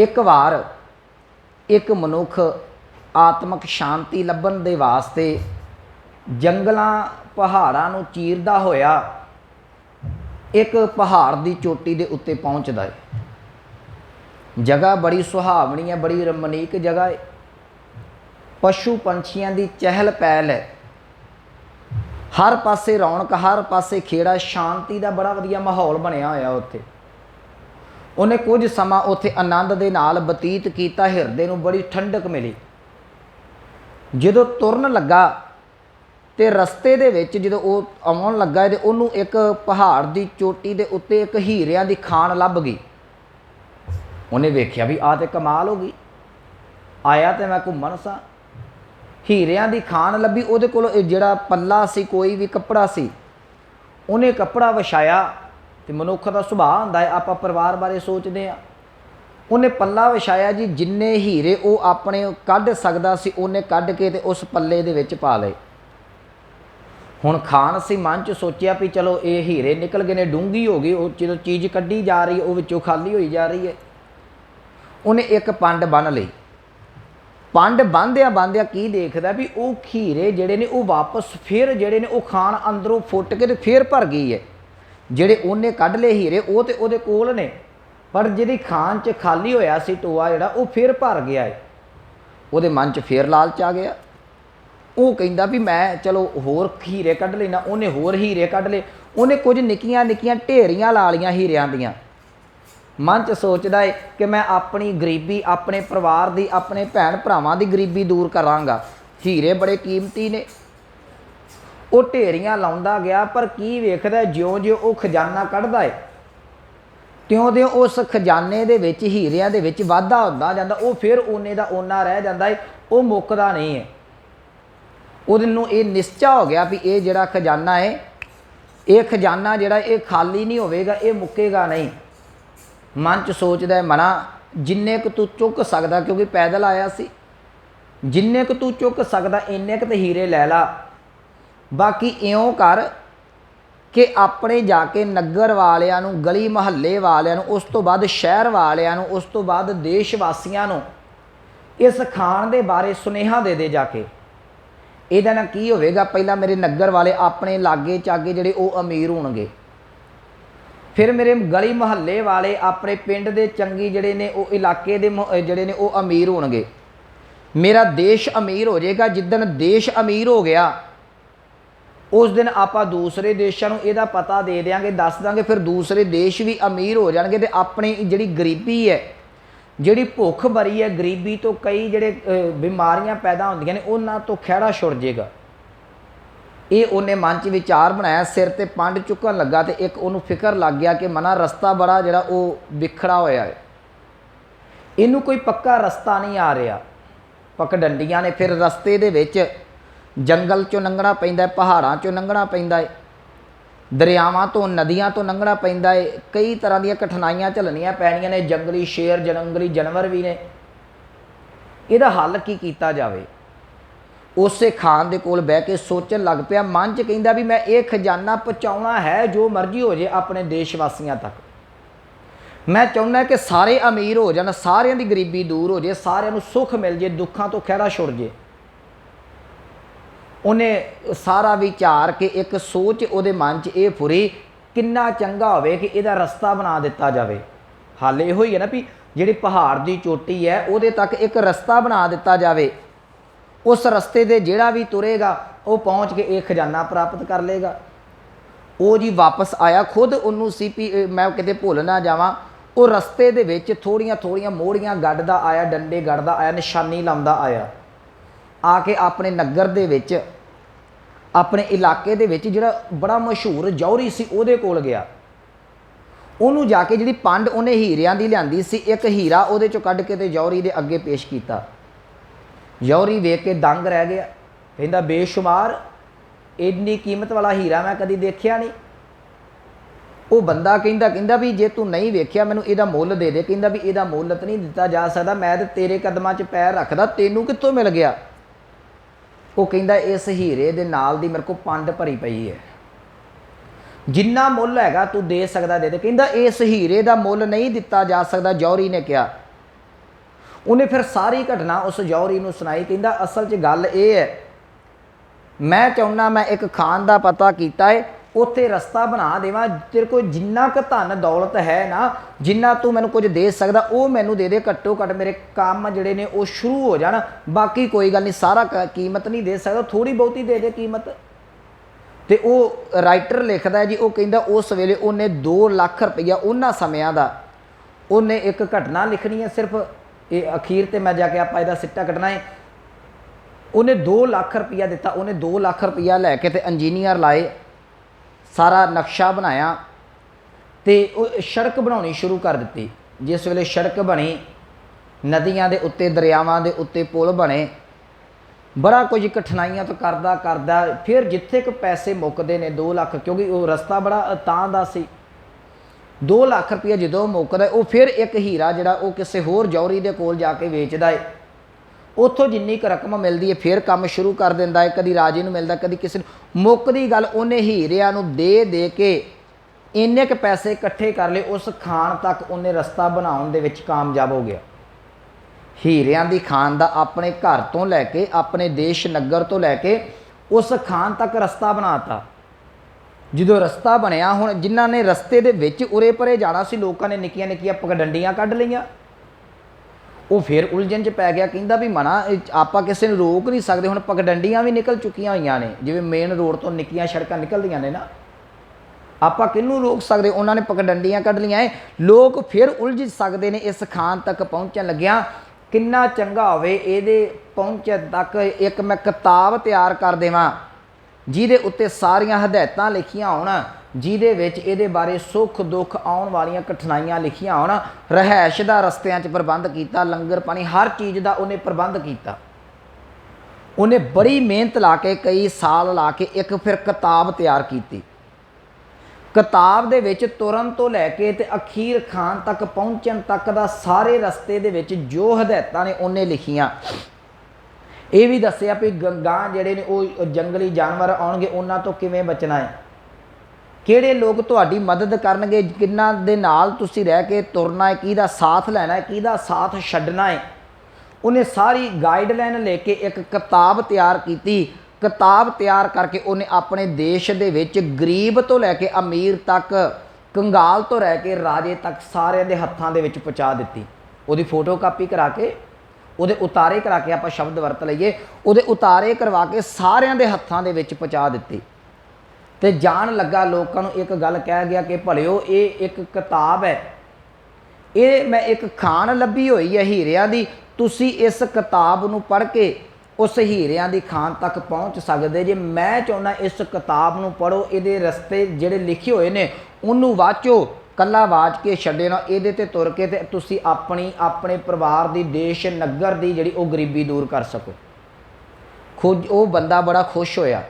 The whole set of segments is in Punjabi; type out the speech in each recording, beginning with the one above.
ਇੱਕ ਵਾਰ ਇੱਕ ਮਨੁੱਖ ਆਤਮਿਕ ਸ਼ਾਂਤੀ ਲੱਭਣ ਦੇ ਵਾਸਤੇ ਜੰਗਲਾਂ, ਪਹਾੜਾਂ ਨੂੰ ਚੀਰਦਾ ਹੋਇਆ ਇੱਕ ਪਹਾੜ ਦੀ ਚੋਟੀ ਦੇ ਉੱਤੇ ਪਹੁੰਚਦਾ ਹੈ। ਜਗ੍ਹਾ ਬੜੀ ਸੁਹਾਵਣੀ ਹੈ, ਬੜੀ ਰਮਣੀਕ ਜਗ੍ਹਾ ਹੈ। ਪਸ਼ੂ ਪੰਛੀਆਂ ਦੀ ਚਹਿਲ ਪਹਿਲ ਹੈ। ਹਰ ਪਾਸੇ ਰੌਣਕ, ਹਰ ਪਾਸੇ ਖੇੜਾ, ਸ਼ਾਂਤੀ ਦਾ ਬੜਾ ਵਧੀਆ ਮਾਹੌਲ ਬਣਿਆ ਹੋਇਆ ਉੱਥੇ। ਉਹਨੇ ਕੁਝ ਸਮਾਂ ਉੱਥੇ ਆਨੰਦ ਦੇ ਨਾਲ ਬਤੀਤ ਕੀਤਾ, ਹਿਰਦੇ ਨੂੰ ਬੜੀ ਠੰਡਕ ਮਿਲੀ। ਜਦੋਂ ਤੁਰਨ ਲੱਗਾ ਤੇ ਰਸਤੇ ਦੇ ਵਿੱਚ ਜਦੋਂ ਉਹ ਆਉਣ ਲੱਗਾ ਤੇ ਉਹਨੂੰ ਇੱਕ ਪਹਾੜ ਦੀ ਚੋਟੀ ਦੇ ਉੱਤੇ ਇੱਕ ਹੀਰਿਆਂ ਦੀ ਖਾਨ ਲੱਭ ਗਈ। ਉਹਨੇ ਵੇਖਿਆ ਵੀ ਆ ਤੇ ਕਮਾਲ ਹੋ ਗਈ। ਆਇਆ ਤੇ ਮੈਂ ਘੁੰਮਣ ਸਾਂ। ਹੀਰਿਆਂ ਦੀ ਖਾਨ ਲੱਭੀ। ਉਹਦੇ ਕੋਲ ਇਹ ਜਿਹੜਾ ਪੱਲਾ ਸੀ, ਕੋਈ ਵੀ ਕੱਪੜਾ ਸੀ, ਉਹਨੇ ਕੱਪੜਾ ਵਿਛਾਇਆ। ਤੇ ਮਨੁੱਖ ਦਾ ਸੁਭਾਅ ਹੁੰਦਾ ਹੈ, ਆਪਾਂ ਪਰਿਵਾਰ ਬਾਰੇ ਸੋਚਦੇ ਆ ਉਹਨੇ ਪੱਲਾ ਵਿਛਾਇਆ ਜੀ, ਜਿੰਨੇ ਹੀਰੇ ਉਹ ਆਪਣੇ ਕੱਢ ਸਕਦਾ ਸੀ, ਉਹਨੇ ਕੱਢ ਕੇ ਤੇ ਉਸ ਪੱਲੇ ਦੇ ਵਿੱਚ ਪਾ ਲਏ। ਹੁਣ ਖਾਨ ਸੀ ਮਨ ਚ ਸੋਚਿਆ ਵੀ ਚਲੋ ਇਹ ਹੀਰੇ ਨਿਕਲ ਗਏ ਨੇ ਡੂੰਗੀ ਹੋ ਗਈ, ਉਹ ਜਦੋਂ ਚੀਜ਼ ਕੱਢੀ ਜਾ ਰਹੀ ਹੈ, ਉਹ ਵਿੱਚੋਂ ਖਾਲੀ ਹੋਈ ਜਾ ਰਹੀ ਹੈ। ਉਹਨੇ ਇੱਕ ਪੰਡ ਬੰਨ ਲਈ। ਪੰਡ ਬੰਨ੍ਹਦਿਆਂ ਬੰਨ੍ਹਦਿਆਂ ਕੀ ਦੇਖਦਾ ਵੀ ਉਹ ਖੀਰੇ ਜਿਹੜੇ ਨੇ ਉਹ ਵਾਪਸ ਫਿਰ ਜਿਹੜੇ ਨੇ ਉਹ ਖਾਨ ਅੰਦਰੋਂ ਫੁੱਟ ਕੇ ਤੇ ਫਿਰ ਭਰ ਗਈ ਹੈ। ਜਿਹੜੇ ਉਹਨੇ ਕੱਢ ਲਏ ਹੀਰੇ, ਉਹ ਤੇ ਉਹਦੇ ਕੋਲ ਨੇ। ਪਰ ਜਿਹੜੀ ਖਾਨ 'ਚ ਖਾਲੀ ਹੋਇਆ ਸੀ ਟੋਆ ਜਿਹੜਾ, ਉਹ ਫਿਰ ਭਰ ਗਿਆ ਏ। ਉਹਦੇ ਮਨ 'ਚ ਫੇਰ ਲਾਲਚ ਆ ਗਿਆ। ਉਹ ਕਹਿੰਦਾ ਵੀ ਮੈਂ, ਚਲੋ ਹੋਰ ਹੀਰੇ ਕੱਢ ਲੈਣਾ ਉਹਨੇ ਹੋਰ ਹੀਰੇ ਕੱਢ ਲਏ। ਉਹਨੇ ਕੁਝ ਨਿੱਕੀਆਂ ਨਿੱਕੀਆਂ ਢੇਰੀਆਂ ਲਾ ਲੀਆਂ ਹੀਰਿਆਂ ਦੀਆਂ। ਮਨ ਚ ਸੋਚਦਾ ਏ ਕਿ ਮੈਂ ਆਪਣੀ ਗਰੀਬੀ, ਆਪਣੇ ਪਰਿਵਾਰ ਦੀ, ਆਪਣੇ ਭੈਣ ਭਰਾਵਾਂ ਦੀ ਗਰੀਬੀ ਦੂਰ ਕਰਾਂਗਾ। ਹੀਰੇ ਬੜੇ ਕੀਮਤੀ ਨੇ। ਉਹ ਢੇਰੀਆਂ ਲਾਉਂਦਾ ਗਿਆ, ਪਰ ਕੀ ਵੇਖਦਾ ਜਿਉਂ-ਜਿਉਂ ਉਹ ਖਜ਼ਾਨਾ ਕੱਢਦਾ ਏ। ਤਿਉਂ-ਤਿਉਂ ਉਸ ਖਜ਼ਾਨੇ ਦੇ ਵਿੱਚ, ਹੀਰਿਆਂ ਦੇ ਵਿੱਚ ਵਾਧਾ ਹੁੰਦਾ ਜਾਂਦਾ, ਉਹ ਫਿਰ ਓਨੇ ਦਾ ਓਨਾ ਰਹਿ ਜਾਂਦਾ ਏ, ਉਹ ਮੁੱਕਦਾ ਨਹੀਂ ਏ। ਉਹਦੇ ਨੂੰ ਇਹ ਨਿਸ਼ਚਾ ਹੋ ਗਿਆ ਵੀ ਇਹ ਜਿਹੜਾ ਖਜ਼ਾਨਾ ਏ, ਇਹ ਖਜ਼ਾਨਾ ਜਿਹੜਾ ਇਹ ਖਾਲੀ ਨਹੀਂ ਹੋਵੇਗਾ, ਇਹ ਮੁੱਕੇਗਾ ਨਹੀਂ। ਮਨ ਚ ਸੋਚਦਾ ਮਨਾ, ਜਿੰਨੇ ਕੁ ਤੂੰ ਚੁੱਕ ਸਕਦਾ, ਕਿਉਂਕਿ ਪੈਦਲ ਆਇਆ ਸੀ, ਜਿੰਨੇ ਕੁ ਤੂੰ ਚੁੱਕ ਸਕਦਾ, ਇੰਨੇ ਕੁ ਤੇ ਹੀਰੇ ਲੈ ਲਾ। ਬਾਕੀ ਇਉਂ ਕਰ ਕਿ ਆਪਣੇ ਜਾ ਕੇ ਨਗਰ ਵਾਲਿਆਂ ਨੂੰ, ਗਲੀ ਮਹੱਲੇ ਵਾਲਿਆਂ ਨੂੰ, ਉਸ ਤੋਂ ਬਾਅਦ ਸ਼ਹਿਰ ਵਾਲਿਆਂ ਨੂੰ, ਉਸ ਤੋਂ ਬਾਅਦ ਦੇਸ਼ ਵਾਸੀਆਂ ਨੂੰ, ਇਸ ਖਾਣ ਦੇ ਬਾਰੇ ਸੁਨੇਹਾ ਦੇ ਦੇ ਜਾ ਕੇ। ਇਹਦਾ ਨਾਲ ਕੀ ਹੋਵੇਗਾ? ਪਹਿਲਾਂ ਮੇਰੇ ਨਗਰ ਵਾਲੇ ਆਪਣੇ ਲਾਗੇ ਚਾਗੇ ਜਿਹੜੇ ਉਹ ਅਮੀਰ ਹੋਣਗੇ। ਫਿਰ ਮੇਰੇ ਗਲੀ ਮਹੱਲੇ ਵਾਲੇ ਆਪਣੇ ਪਿੰਡ ਦੇ ਚੰਗੀ ਜਿਹੜੇ ਨੇ, ਉਹ ਇਲਾਕੇ ਦੇ ਮੁਹ- ਜਿਹੜੇ ਨੇ ਉਹ ਅਮੀਰ ਹੋਣਗੇ। ਮੇਰਾ ਦੇਸ਼ ਅਮੀਰ ਹੋ ਜਾਏਗਾ। ਜਿੱਦਣ ਦੇਸ਼ ਅਮੀਰ ਹੋ ਗਿਆ ਉਸ ਦਿਨ ਆਪਾਂ ਦੂਸਰੇ ਦੇਸ਼ਾਂ ਨੂੰ ਇਹਦਾ ਪਤਾ ਦੇ ਦੇਾਂਗੇ ਦੱਸ ਦਾਂਗੇ ਫਿਰ ਦੂਸਰੇ ਦੇਸ਼ ਵੀ ਅਮੀਰ ਹੋ ਜਾਣਗੇ ਤੇ ਆਪਣੀ ਜਿਹੜੀ ਗਰੀਬੀ ਹੈ, ਜਿਹੜੀ ਭੁੱਖ ਭਰੀ ਹੈ, ਗਰੀਬੀ ਤੋਂ ਕਈ ਜਿਹੜੇ ਬਿਮਾਰੀਆਂ ਪੈਦਾ ਹੁੰਦੀਆਂ ਨੇ, ਉਹਨਾਂ ਤੋਂ ਖਹਿੜਾ ਛੁੱਟ ਜਾਏਗਾ। ਇਹ ਉਹਨੇ ਮਨ 'ਚ ਵਿਚਾਰ ਬਣਾਇਆ, ਸਿਰ ਤੇ ਪੰਡ ਚੁੱਕਣ ਲੱਗਾ ਤੇ ਇੱਕ ਉਹਨੂੰ ਫਿਕਰ ਲੱਗ ਗਿਆ ਕਿ ਮਨਾ ਰਸਤਾ ਬੜਾ ਜਿਹੜਾ ਉਹ ਵਿਖੜਾ ਹੋਇਆ ਹੈ। ਇਹਨੂੰ ਕੋਈ ਪੱਕਾ ਰਸਤਾ ਨਹੀਂ ਆ ਰਿਹਾ। ਪੱਕ ਡੰਡੀਆਂ ਨੇ ਫਿਰ ਰਸਤੇ ਦੇ ਵਿੱਚ ਜੰਗਲ ਚੋਂ ਲੰਘਣਾ ਪੈਂਦਾ ਪਹਾੜਾਂ ਚੋਂ ਲੰਘਣਾ ਪੈਂਦਾ ਹੈ, ਦਰਿਆਵਾਂ ਤੋਂ, ਨਦੀਆਂ ਤੋਂ ਲੰਘਣਾ ਪੈਂਦਾ ਹੈ, ਕਈ ਤਰ੍ਹਾਂ ਦੀਆਂ ਕਠਿਨਾਈਆਂ ਝੱਲਣੀਆਂ ਪੈਣੀਆਂ ਨੇ, ਜੰਗਲੀ ਸ਼ੇਰ, ਜੰਗਲੀ ਜਾਨਵਰ ਵੀ ਨੇ। ਇਹਦਾ ਹੱਲ ਕੀ ਕੀਤਾ ਜਾਵੇ? ਉਸੇ ਖਾਨ ਦੇ ਕੋਲ ਬਹਿ ਕੇ ਸੋਚਣ ਲੱਗ ਪਿਆ, ਮਨ 'ਚ ਕਹਿੰਦਾ ਵੀ ਮੈਂ ਇਹ ਖਜ਼ਾਨਾ ਪਹੁੰਚਾਉਣਾ ਹੈ, ਜੋ ਮਰਜ਼ੀ ਹੋ ਜੇ ਆਪਣੇ ਦੇਸ਼ ਵਾਸੀਆਂ ਤੱਕ। ਮੈਂ ਚਾਹੁੰਦਾ ਕਿ ਸਾਰੇ ਅਮੀਰ ਹੋ ਜਾਣ, ਸਾਰਿਆਂ ਦੀ ਗਰੀਬੀ ਦੂਰ ਹੋ ਜੇ, ਸਾਰਿਆਂ ਨੂੰ ਸੁੱਖ ਮਿਲ ਜੇ, ਦੁੱਖਾਂ ਤੋਂ ਖਹਿੜਾ ਛੁੱਟ ਜੇ। ਉਹਨੇ ਸਾਰਾ ਵਿਚਾਰ ਕੇ ਇੱਕ ਸੋਚ ਉਹਦੇ ਮਨ 'ਚ ਇਹ ਫੁਰੀ, ਕਿੰਨਾ ਚੰਗਾ ਹੋਵੇ ਕਿ ਇਹਦਾ ਰਸਤਾ ਬਣਾ ਦਿੱਤਾ ਜਾਵੇ। ਹਾਲ ਇਹੋ ਹੀ ਹੈ ਨਾ ਵੀ ਜਿਹੜੀ ਪਹਾੜ ਦੀ ਚੋਟੀ ਹੈ, ਉਹਦੇ ਤੱਕ ਇੱਕ ਰਸਤਾ ਬਣਾ ਦਿੱਤਾ ਜਾਵੇ। ਉਸ ਰਸਤੇ ਦੇ ਜਿਹੜਾ ਵੀ ਤੁਰੇਗਾ, ਉਹ ਪਹੁੰਚ ਕੇ ਇਹ ਖਜ਼ਾਨਾ ਪ੍ਰਾਪਤ ਕਰ ਲੇਗਾ ਉਹ ਜੀ ਵਾਪਸ ਆਇਆ, ਖੁਦ ਉਹਨੂੰ ਸੀਪੀ ਮੈਂ ਕਿਤੇ ਭੁੱਲ ਨਾ ਜਾਵਾਂ, ਉਹ ਰਸਤੇ ਦੇ ਵਿੱਚ ਥੋੜੀਆਂ ਥੋੜੀਆਂ ਮੋੜੀਆਂ ਗੱਡਦਾ ਆਇਆ, ਡੰਡੇ ਗੱਡਦਾ ਆਇਆ, ਨਿਸ਼ਾਨੀ ਲਾਉਂਦਾ ਆਇਆ। ਆ ਕੇ ਆਪਣੇ ਨਗਰ ਦੇ ਵਿੱਚ, ਆਪਣੇ ਇਲਾਕੇ ਦੇ ਵਿੱਚ ਜਿਹੜਾ ਬੜਾ ਮਸ਼ਹੂਰ ਜੌਹਰੀ ਸੀ ਉਹਦੇ ਕੋਲ ਗਿਆ। ਉਹਨੂੰ ਜਾ ਕੇ ਜਿਹੜੀ ਪੰਡ ਉਹਨੇ ਹੀਰਿਆਂ ਦੀ ਲਿਆਂਦੀ ਸੀ, ਇੱਕ ਹੀਰਾ ਉਹਦੇ ਚੋਂ ਕੱਢ ਕੇ ਤੇ ਜੌਹਰੀ ਦੇ ਅੱਗੇ ਪੇਸ਼ ਕੀਤਾ। ਜੌਹਰੀ ਵੇਖ ਕੇ ਦੰਗ ਰਹਿ ਗਿਆ। ਕਹਿੰਦਾ, ਬੇਸ਼ੁਮਾਰ, ਇੰਨੀ ਕੀਮਤ ਵਾਲਾ ਹੀਰਾ ਮੈਂ ਕਦੀ ਦੇਖਿਆ ਨਹੀਂ। ਉਹ ਬੰਦਾ ਕਹਿੰਦਾ ਕਹਿੰਦਾ ਵੀ ਜੇ ਤੂੰ ਨਹੀਂ ਵੇਖਿਆ, ਮੈਨੂੰ ਇਹਦਾ ਮੁੱਲ ਦੇ ਦੇ। ਕਹਿੰਦਾ ਵੀ ਇਹਦਾ ਮੁੱਲ ਤਾਂ ਨਹੀਂ ਦਿੱਤਾ ਜਾ ਸਕਦਾ, ਮੈਂ ਤੇ ਤੇਰੇ ਕਦਮਾਂ 'ਚ ਪੈਰ ਰੱਖਦਾ, ਤੈਨੂੰ ਕਿੱਥੋਂ ਮਿਲ ਗਿਆ? ਉਹ ਕਹਿੰਦਾ ਇਸ ਹੀਰੇ ਦੇ ਨਾਲ ਦੀ ਮੇਰੇ ਕੋਲ ਪੰਡ ਭਰੀ ਪਈ ਹੈ। ਜਿੰਨਾ ਮੁੱਲ ਹੈਗਾ ਤੂੰ ਦੇ ਸਕਦਾ, ਦੇ ਦੇ। ਕਹਿੰਦਾ ਇਸ ਹੀਰੇ ਦਾ ਮੁੱਲ ਨਹੀਂ ਦਿੱਤਾ ਜਾ ਸਕਦਾ, ਜੌਹਰੀ ਨੇ ਕਿਹਾ। ਉਹਨੇ ਫਿਰ ਸਾਰੀ ਘਟਨਾ ਉਸ ਜੌਹਰੀ ਨੂੰ ਸੁਣਾਈ। ਕਹਿੰਦਾ ਅਸਲ 'ਚ ਗੱਲ ਇਹ ਹੈ, ਮੈਂ ਚਾਹੁੰਦਾ ਮੈਂ ਇੱਕ ਖਾਨ ਦਾ ਪਤਾ ਕੀਤਾ ਹੈ ਉੱਥੇ ਰਸਤਾ ਬਣਾ ਦੇਵਾਂ। ਤੇਰੇ ਕੋਲ ਜਿੰਨਾ ਕੁ ਧਨ ਦੌਲਤ ਹੈ ਨਾ, ਜਿੰਨਾ ਤੂੰ ਮੈਨੂੰ ਕੁਝ ਦੇ ਸਕਦਾ, ਉਹ ਮੈਨੂੰ ਦੇ ਦੇ, ਘੱਟੋ ਘੱਟ ਮੇਰੇ ਕੰਮ ਜਿਹੜੇ ਨੇ ਉਹ ਸ਼ੁਰੂ ਹੋ ਜਾਣ। ਬਾਕੀ ਕੋਈ ਗੱਲ ਨਹੀਂ, ਸਾਰਾ ਕੀਮਤ ਨਹੀਂ ਦੇ ਸਕਦਾ ਥੋੜੀ ਬਹੁਤੀ ਦੇ ਦੇ ਕੀਮਤ। ਤੇ ਉਹ ਰਾਈਟਰ ਲਿਖਦਾ ਜੀ, ਉਹ ਕਹਿੰਦਾ ਉਸ ਵੇਲੇ ਉਹਨੇ 2 ਲੱਖ ਰੁਪਈਆ ਉਹਨਾਂ ਸਮਿਆਂ ਦਾ, ਉਹਨੇ ਇੱਕ ਘਟਨਾ ਲਿਖਣੀ ਹੈ ਸਿਰਫ। ਇਹ ਅਖੀਰ ਤੇ ਮੈਂ ਜਾ ਕੇ ਆਪਾਂ ਇਹਦਾ ਸਿੱਟਾ ਕੱਢਣਾ ਹੈ। ਉਹਨੇ 2 ਲੱਖ ਰੁਪਈਆ ਦਿੱਤਾ, ਉਹਨੇ 2 ਲੱਖ ਰੁਪਈਆ ਲੈ ਕੇ ਤੇ ਇੰਜੀਨੀਅਰ ਲਾਏ। ਸਾਰਾ ਨਕਸ਼ਾ ਬਣਾਇਆ ਤੇ ਉਹ ਸੜਕ ਬਣਾਉਣੀ ਸ਼ੁਰੂ ਕਰ ਦਿੱਤੀ। ਜਿਸ ਵੇਲੇ ਸੜਕ ਬਣੀ, ਨਦੀਆਂ ਦੇ ਉੱਤੇ, ਦਰਿਆਵਾਂ ਦੇ ਉੱਤੇ ਪੁਲ ਬਣੇ, ਬੜਾ ਕੁਝ ਕਠਿਨਾਈਆਂ ਤੋਂ ਕਰਦਾ ਕਰਦਾ ਫਿਰ ਜਿੱਥੇ ਕੁ ਪੈਸੇ ਮੁੱਕਦੇ ਨੇ 2 ਲੱਖ, ਕਿਉਂਕਿ ਉਹ ਰਸਤਾ ਬੜਾ ਤਾਂ ਦਾ ਸੀ। 2 ਲੱਖ ਰੁਪਏ ਜਦੋਂ ਮੁੱਕਦਾ, ਉਹ ਫਿਰ ਇੱਕ ਹੀਰਾ ਜਿਹੜਾ ਉਹ ਕਿਸੇ ਹੋਰ ਜੌਹਰੀ ਦੇ ਕੋਲ ਜਾ ਕੇ ਵੇਚਦਾ ਏ। ਉੱਥੋਂ ਜਿੰਨੀ ਕੁ ਰਕਮ ਮਿਲਦੀ ਹੈ, ਫਿਰ ਕੰਮ ਸ਼ੁਰੂ ਕਰ ਦਿੰਦਾ ਹੈ, ਕਦੀ ਰਾਜੇ ਨੂੰ ਮਿਲਦਾ, ਕਦੀ ਕਿਸੇ ਨੂੰ। ਮੁੱਕਦੀ ਗੱਲ ਉਹਨੇ ਹੀਰਿਆਂ ਨੂੰ ਦੇ ਦੇ ਕੇ ਇੰਨੇ ਕੁ ਪੈਸੇ ਇਕੱਠੇ ਕਰ ਲਏ, ਉਸ ਖਾਨ ਤੱਕ ਉਹਨੇ ਰਸਤਾ ਬਣਾਉਣ ਦੇ ਵਿੱਚ ਕਾਮਯਾਬ ਹੋ ਗਿਆ। ਹੀਰਿਆਂ ਦੀ ਖਾਨ ਦਾ ਆਪਣੇ ਘਰ ਤੋਂ ਲੈ ਕੇ, ਆਪਣੇ ਦੇਸ਼ ਨਗਰ ਤੋਂ ਲੈ ਕੇ ਉਸ ਖਾਨ ਤੱਕ ਰਸਤਾ ਬਣਾਤਾ। ਜਦੋਂ ਰਸਤਾ ਬਣਿਆ, ਹੁਣ ਜਿਨ੍ਹਾਂ ਨੇ ਰਸਤੇ ਦੇ ਵਿੱਚ ਉਰੇ ਪਰੇ ਜਾਣਾ ਸੀ, ਲੋਕਾਂ ਨੇ ਨਿੱਕੀਆਂ ਨਿੱਕੀਆਂ ਪਗਡੰਡੀਆਂ ਕੱਢ ਲਈਆਂ। ਉਹ ਫਿਰ ਉਲਝਣ 'ਚ ਪੈ ਗਿਆ, ਕਹਿੰਦਾ ਵੀ ਮਨਾ, ਇਹ ਆਪਾਂ ਕਿਸੇ ਨੂੰ ਰੋਕ ਨਹੀਂ ਸਕਦੇ, ਹੁਣ ਪਗਡੰਡੀਆਂ ਵੀ ਨਿਕਲ ਚੁੱਕੀਆਂ ਹੋਈਆਂ ਨੇ, ਜਿਵੇਂ ਮੇਨ ਰੋਡ ਤੋਂ ਨਿੱਕੀਆਂ ਸੜਕਾਂ ਨਿਕਲਦੀਆਂ ਨੇ ਨਾ। ਆਪਾਂ ਕਿਹਨੂੰ ਰੋਕ ਸਕਦੇ? ਉਹਨਾਂ ਨੇ ਪਗਡੰਡੀਆਂ ਕੱਢ ਲਈਆਂ ਏ ਲੋਕ ਫਿਰ ਉਲਝ ਸਕਦੇ ਨੇ, ਇਸ ਖਾਨ ਤੱਕ ਪਹੁੰਚਣ ਲੱਗਿਆ। ਕਿੰਨਾ ਚੰਗਾ ਹੋਵੇ, ਇਹਦੇ ਪਹੁੰਚਣ ਤੱਕ ਇੱਕ ਮੈਂ ਕਿਤਾਬ ਤਿਆਰ ਕਰ ਦੇਵਾਂ। ਜਿਹਦੇ ਉੱਤੇ ਸਾਰੀਆਂ ਹਦਾਇਤਾਂ ਲਿਖੀਆਂ ਹੋਣ, ਜਿਹਦੇ ਵਿੱਚ ਇਹਦੇ ਬਾਰੇ ਸੁੱਖ ਦੁੱਖ ਆਉਣ ਵਾਲੀਆਂ ਕਠਿਨਾਈਆਂ ਲਿਖੀਆਂ ਹੋਣ, ਰਹਿائش ਦਾ ਰਸਤਿਆਂ 'ਚ ਪ੍ਰਬੰਧ ਕੀਤਾ, ਲੰਗਰ ਪਾਣੀ, ਹਰ ਚੀਜ਼ ਦਾ ਉਹਨੇ ਪ੍ਰਬੰਧ ਕੀਤਾ। ਉਹਨੇ ਬੜੀ ਮਿਹਨਤ ਲਾ ਕੇ, ਕਈ ਸਾਲ ਲਾ ਕੇ ਇੱਕ ਫਿਰ ਕਿਤਾਬ ਤਿਆਰ ਕੀਤੀ। ਕਿਤਾਬ ਦੇ ਵਿੱਚ ਤੁਰਨ ਤੋਂ ਲੈ ਕੇ ਤੇ ਅਖੀਰ ਖਾਨ ਤੱਕ ਪਹੁੰਚਣ ਤੱਕ ਦਾ ਸਾਰੇ ਰਸਤੇ ਦੇ ਵਿੱਚ ਜੋ ਹਦਾਇਤਾਂ ਨੇ ਉਹਨੇ ਲਿਖੀਆਂ। ਇਹ ਵੀ ਦੱਸਿਆ ਵੀ ਗਾਂ ਜਿਹੜੇ ਨੇ ਉਹ ਜੰਗਲੀ ਜਾਨਵਰ ਆਉਣਗੇ, ਉਹਨਾਂ ਤੋਂ ਕਿਵੇਂ ਬਚਣਾ ਹੈ? ਕਿਹੜੇ ਲੋਕ ਤੁਹਾਡੀ ਮਦਦ ਕਰਨਗੇ? ਕਿੰਨਾਂ ਦੇ ਨਾਲ ਤੁਸੀਂ ਰਹਿ ਕੇ ਤੁਰਨਾ ਹੈ? ਕਿਹਦਾ ਸਾਥ ਲੈਣਾ ਹੈ? ਕਿਹਦਾ ਸਾਥ ਛੱਡਣਾ ਹੈ? ਉਹਨੇ ਸਾਰੀ ਗਾਈਡਲਾਈਨ ਲੈ ਕੇ ਇੱਕ ਕਿਤਾਬ ਤਿਆਰ ਕੀਤੀ। ਕਿਤਾਬ ਤਿਆਰ ਕਰਕੇ ਉਹਨੇ ਆਪਣੇ ਦੇਸ਼ ਦੇ ਵਿੱਚ ਗਰੀਬ ਤੋਂ ਲੈ ਕੇ ਅਮੀਰ ਤੱਕ, ਕੰਗਾਲ ਤੋਂ ਰਹਿ ਕੇ ਰਾਜੇ ਤੱਕ ਸਾਰਿਆਂ ਦੇ ਹੱਥਾਂ ਦੇ ਵਿੱਚ ਪਹੁੰਚਾ ਦਿੱਤੀ। ਉਹਦੀ ਫੋਟੋ ਕਾਪੀ ਕਰਾ ਕੇ ਉਹਦੇ ਉਤਾਰੇ ਕਰਾ ਕੇ ਆਪਾਂ ਸ਼ਬਦ ਵਰਤ ਲਈਏ, ਉਹਦੇ ਉਤਾਰੇ ਕਰਵਾ ਕੇ ਸਾਰਿਆਂ ਦੇ ਹੱਥਾਂ ਦੇ ਵਿੱਚ ਪਹੁੰਚਾ ਦਿੱਤੇ। ਤੇ ਜਾਣ ਲੱਗਾ ਲੋਕਾਂ ਨੂੰ ਇੱਕ ਗੱਲ ਕਹਿ ਗਿਆ ਕਿ ਭਲਿਓ ਇਹ ਇੱਕ ਕਿਤਾਬ ਹੈ। ਇਹ ਮੈਂ ਇੱਕ ਖਾਨ ਲੱਭੀ ਹੋਈ ਹੈ ਹੀਰਿਆਂ ਦੀ। ਤੁਸੀਂ ਇਸ ਕਿਤਾਬ ਨੂੰ ਪੜ੍ਹ ਕੇ ਉਸ ਹੀਰਿਆਂ ਦੀ ਖਾਨ ਤੱਕ ਪਹੁੰਚ ਸਕਦੇ ਜੇ। ਮੈਂ ਚਾਹੁੰਦਾ ਇਸ ਕਿਤਾਬ ਨੂੰ ਪੜੋ ਇਹਦੇ ਰਸਤੇ ਜਿਹੜੇ ਲਿਖੇ ਹੋਏ ਨੇ, ਉਹਨੂੰ ਵਾਚੋ। ਕੱਲਾ ਵਾਚ ਕੇ ਛੱਡੇ ਨਾ ਇਹਦੇ ਤੇ ਤੁਰ ਕੇ ਤੇ ਤੁਸੀਂ ਆਪਣੀ ਆਪਣੇ ਪਰਿਵਾਰ ਦੀ ਦੇਸ਼ ਨਗਰ ਦੀ ਜਿਹੜੀ ਉਹ ਗਰੀਬੀ ਦੂਰ ਕਰ ਸਕੋ। ਖੁਦ ਉਹ ਬੰਦਾ ਬੜਾ ਖੁਸ਼ ਹੋਇਆ।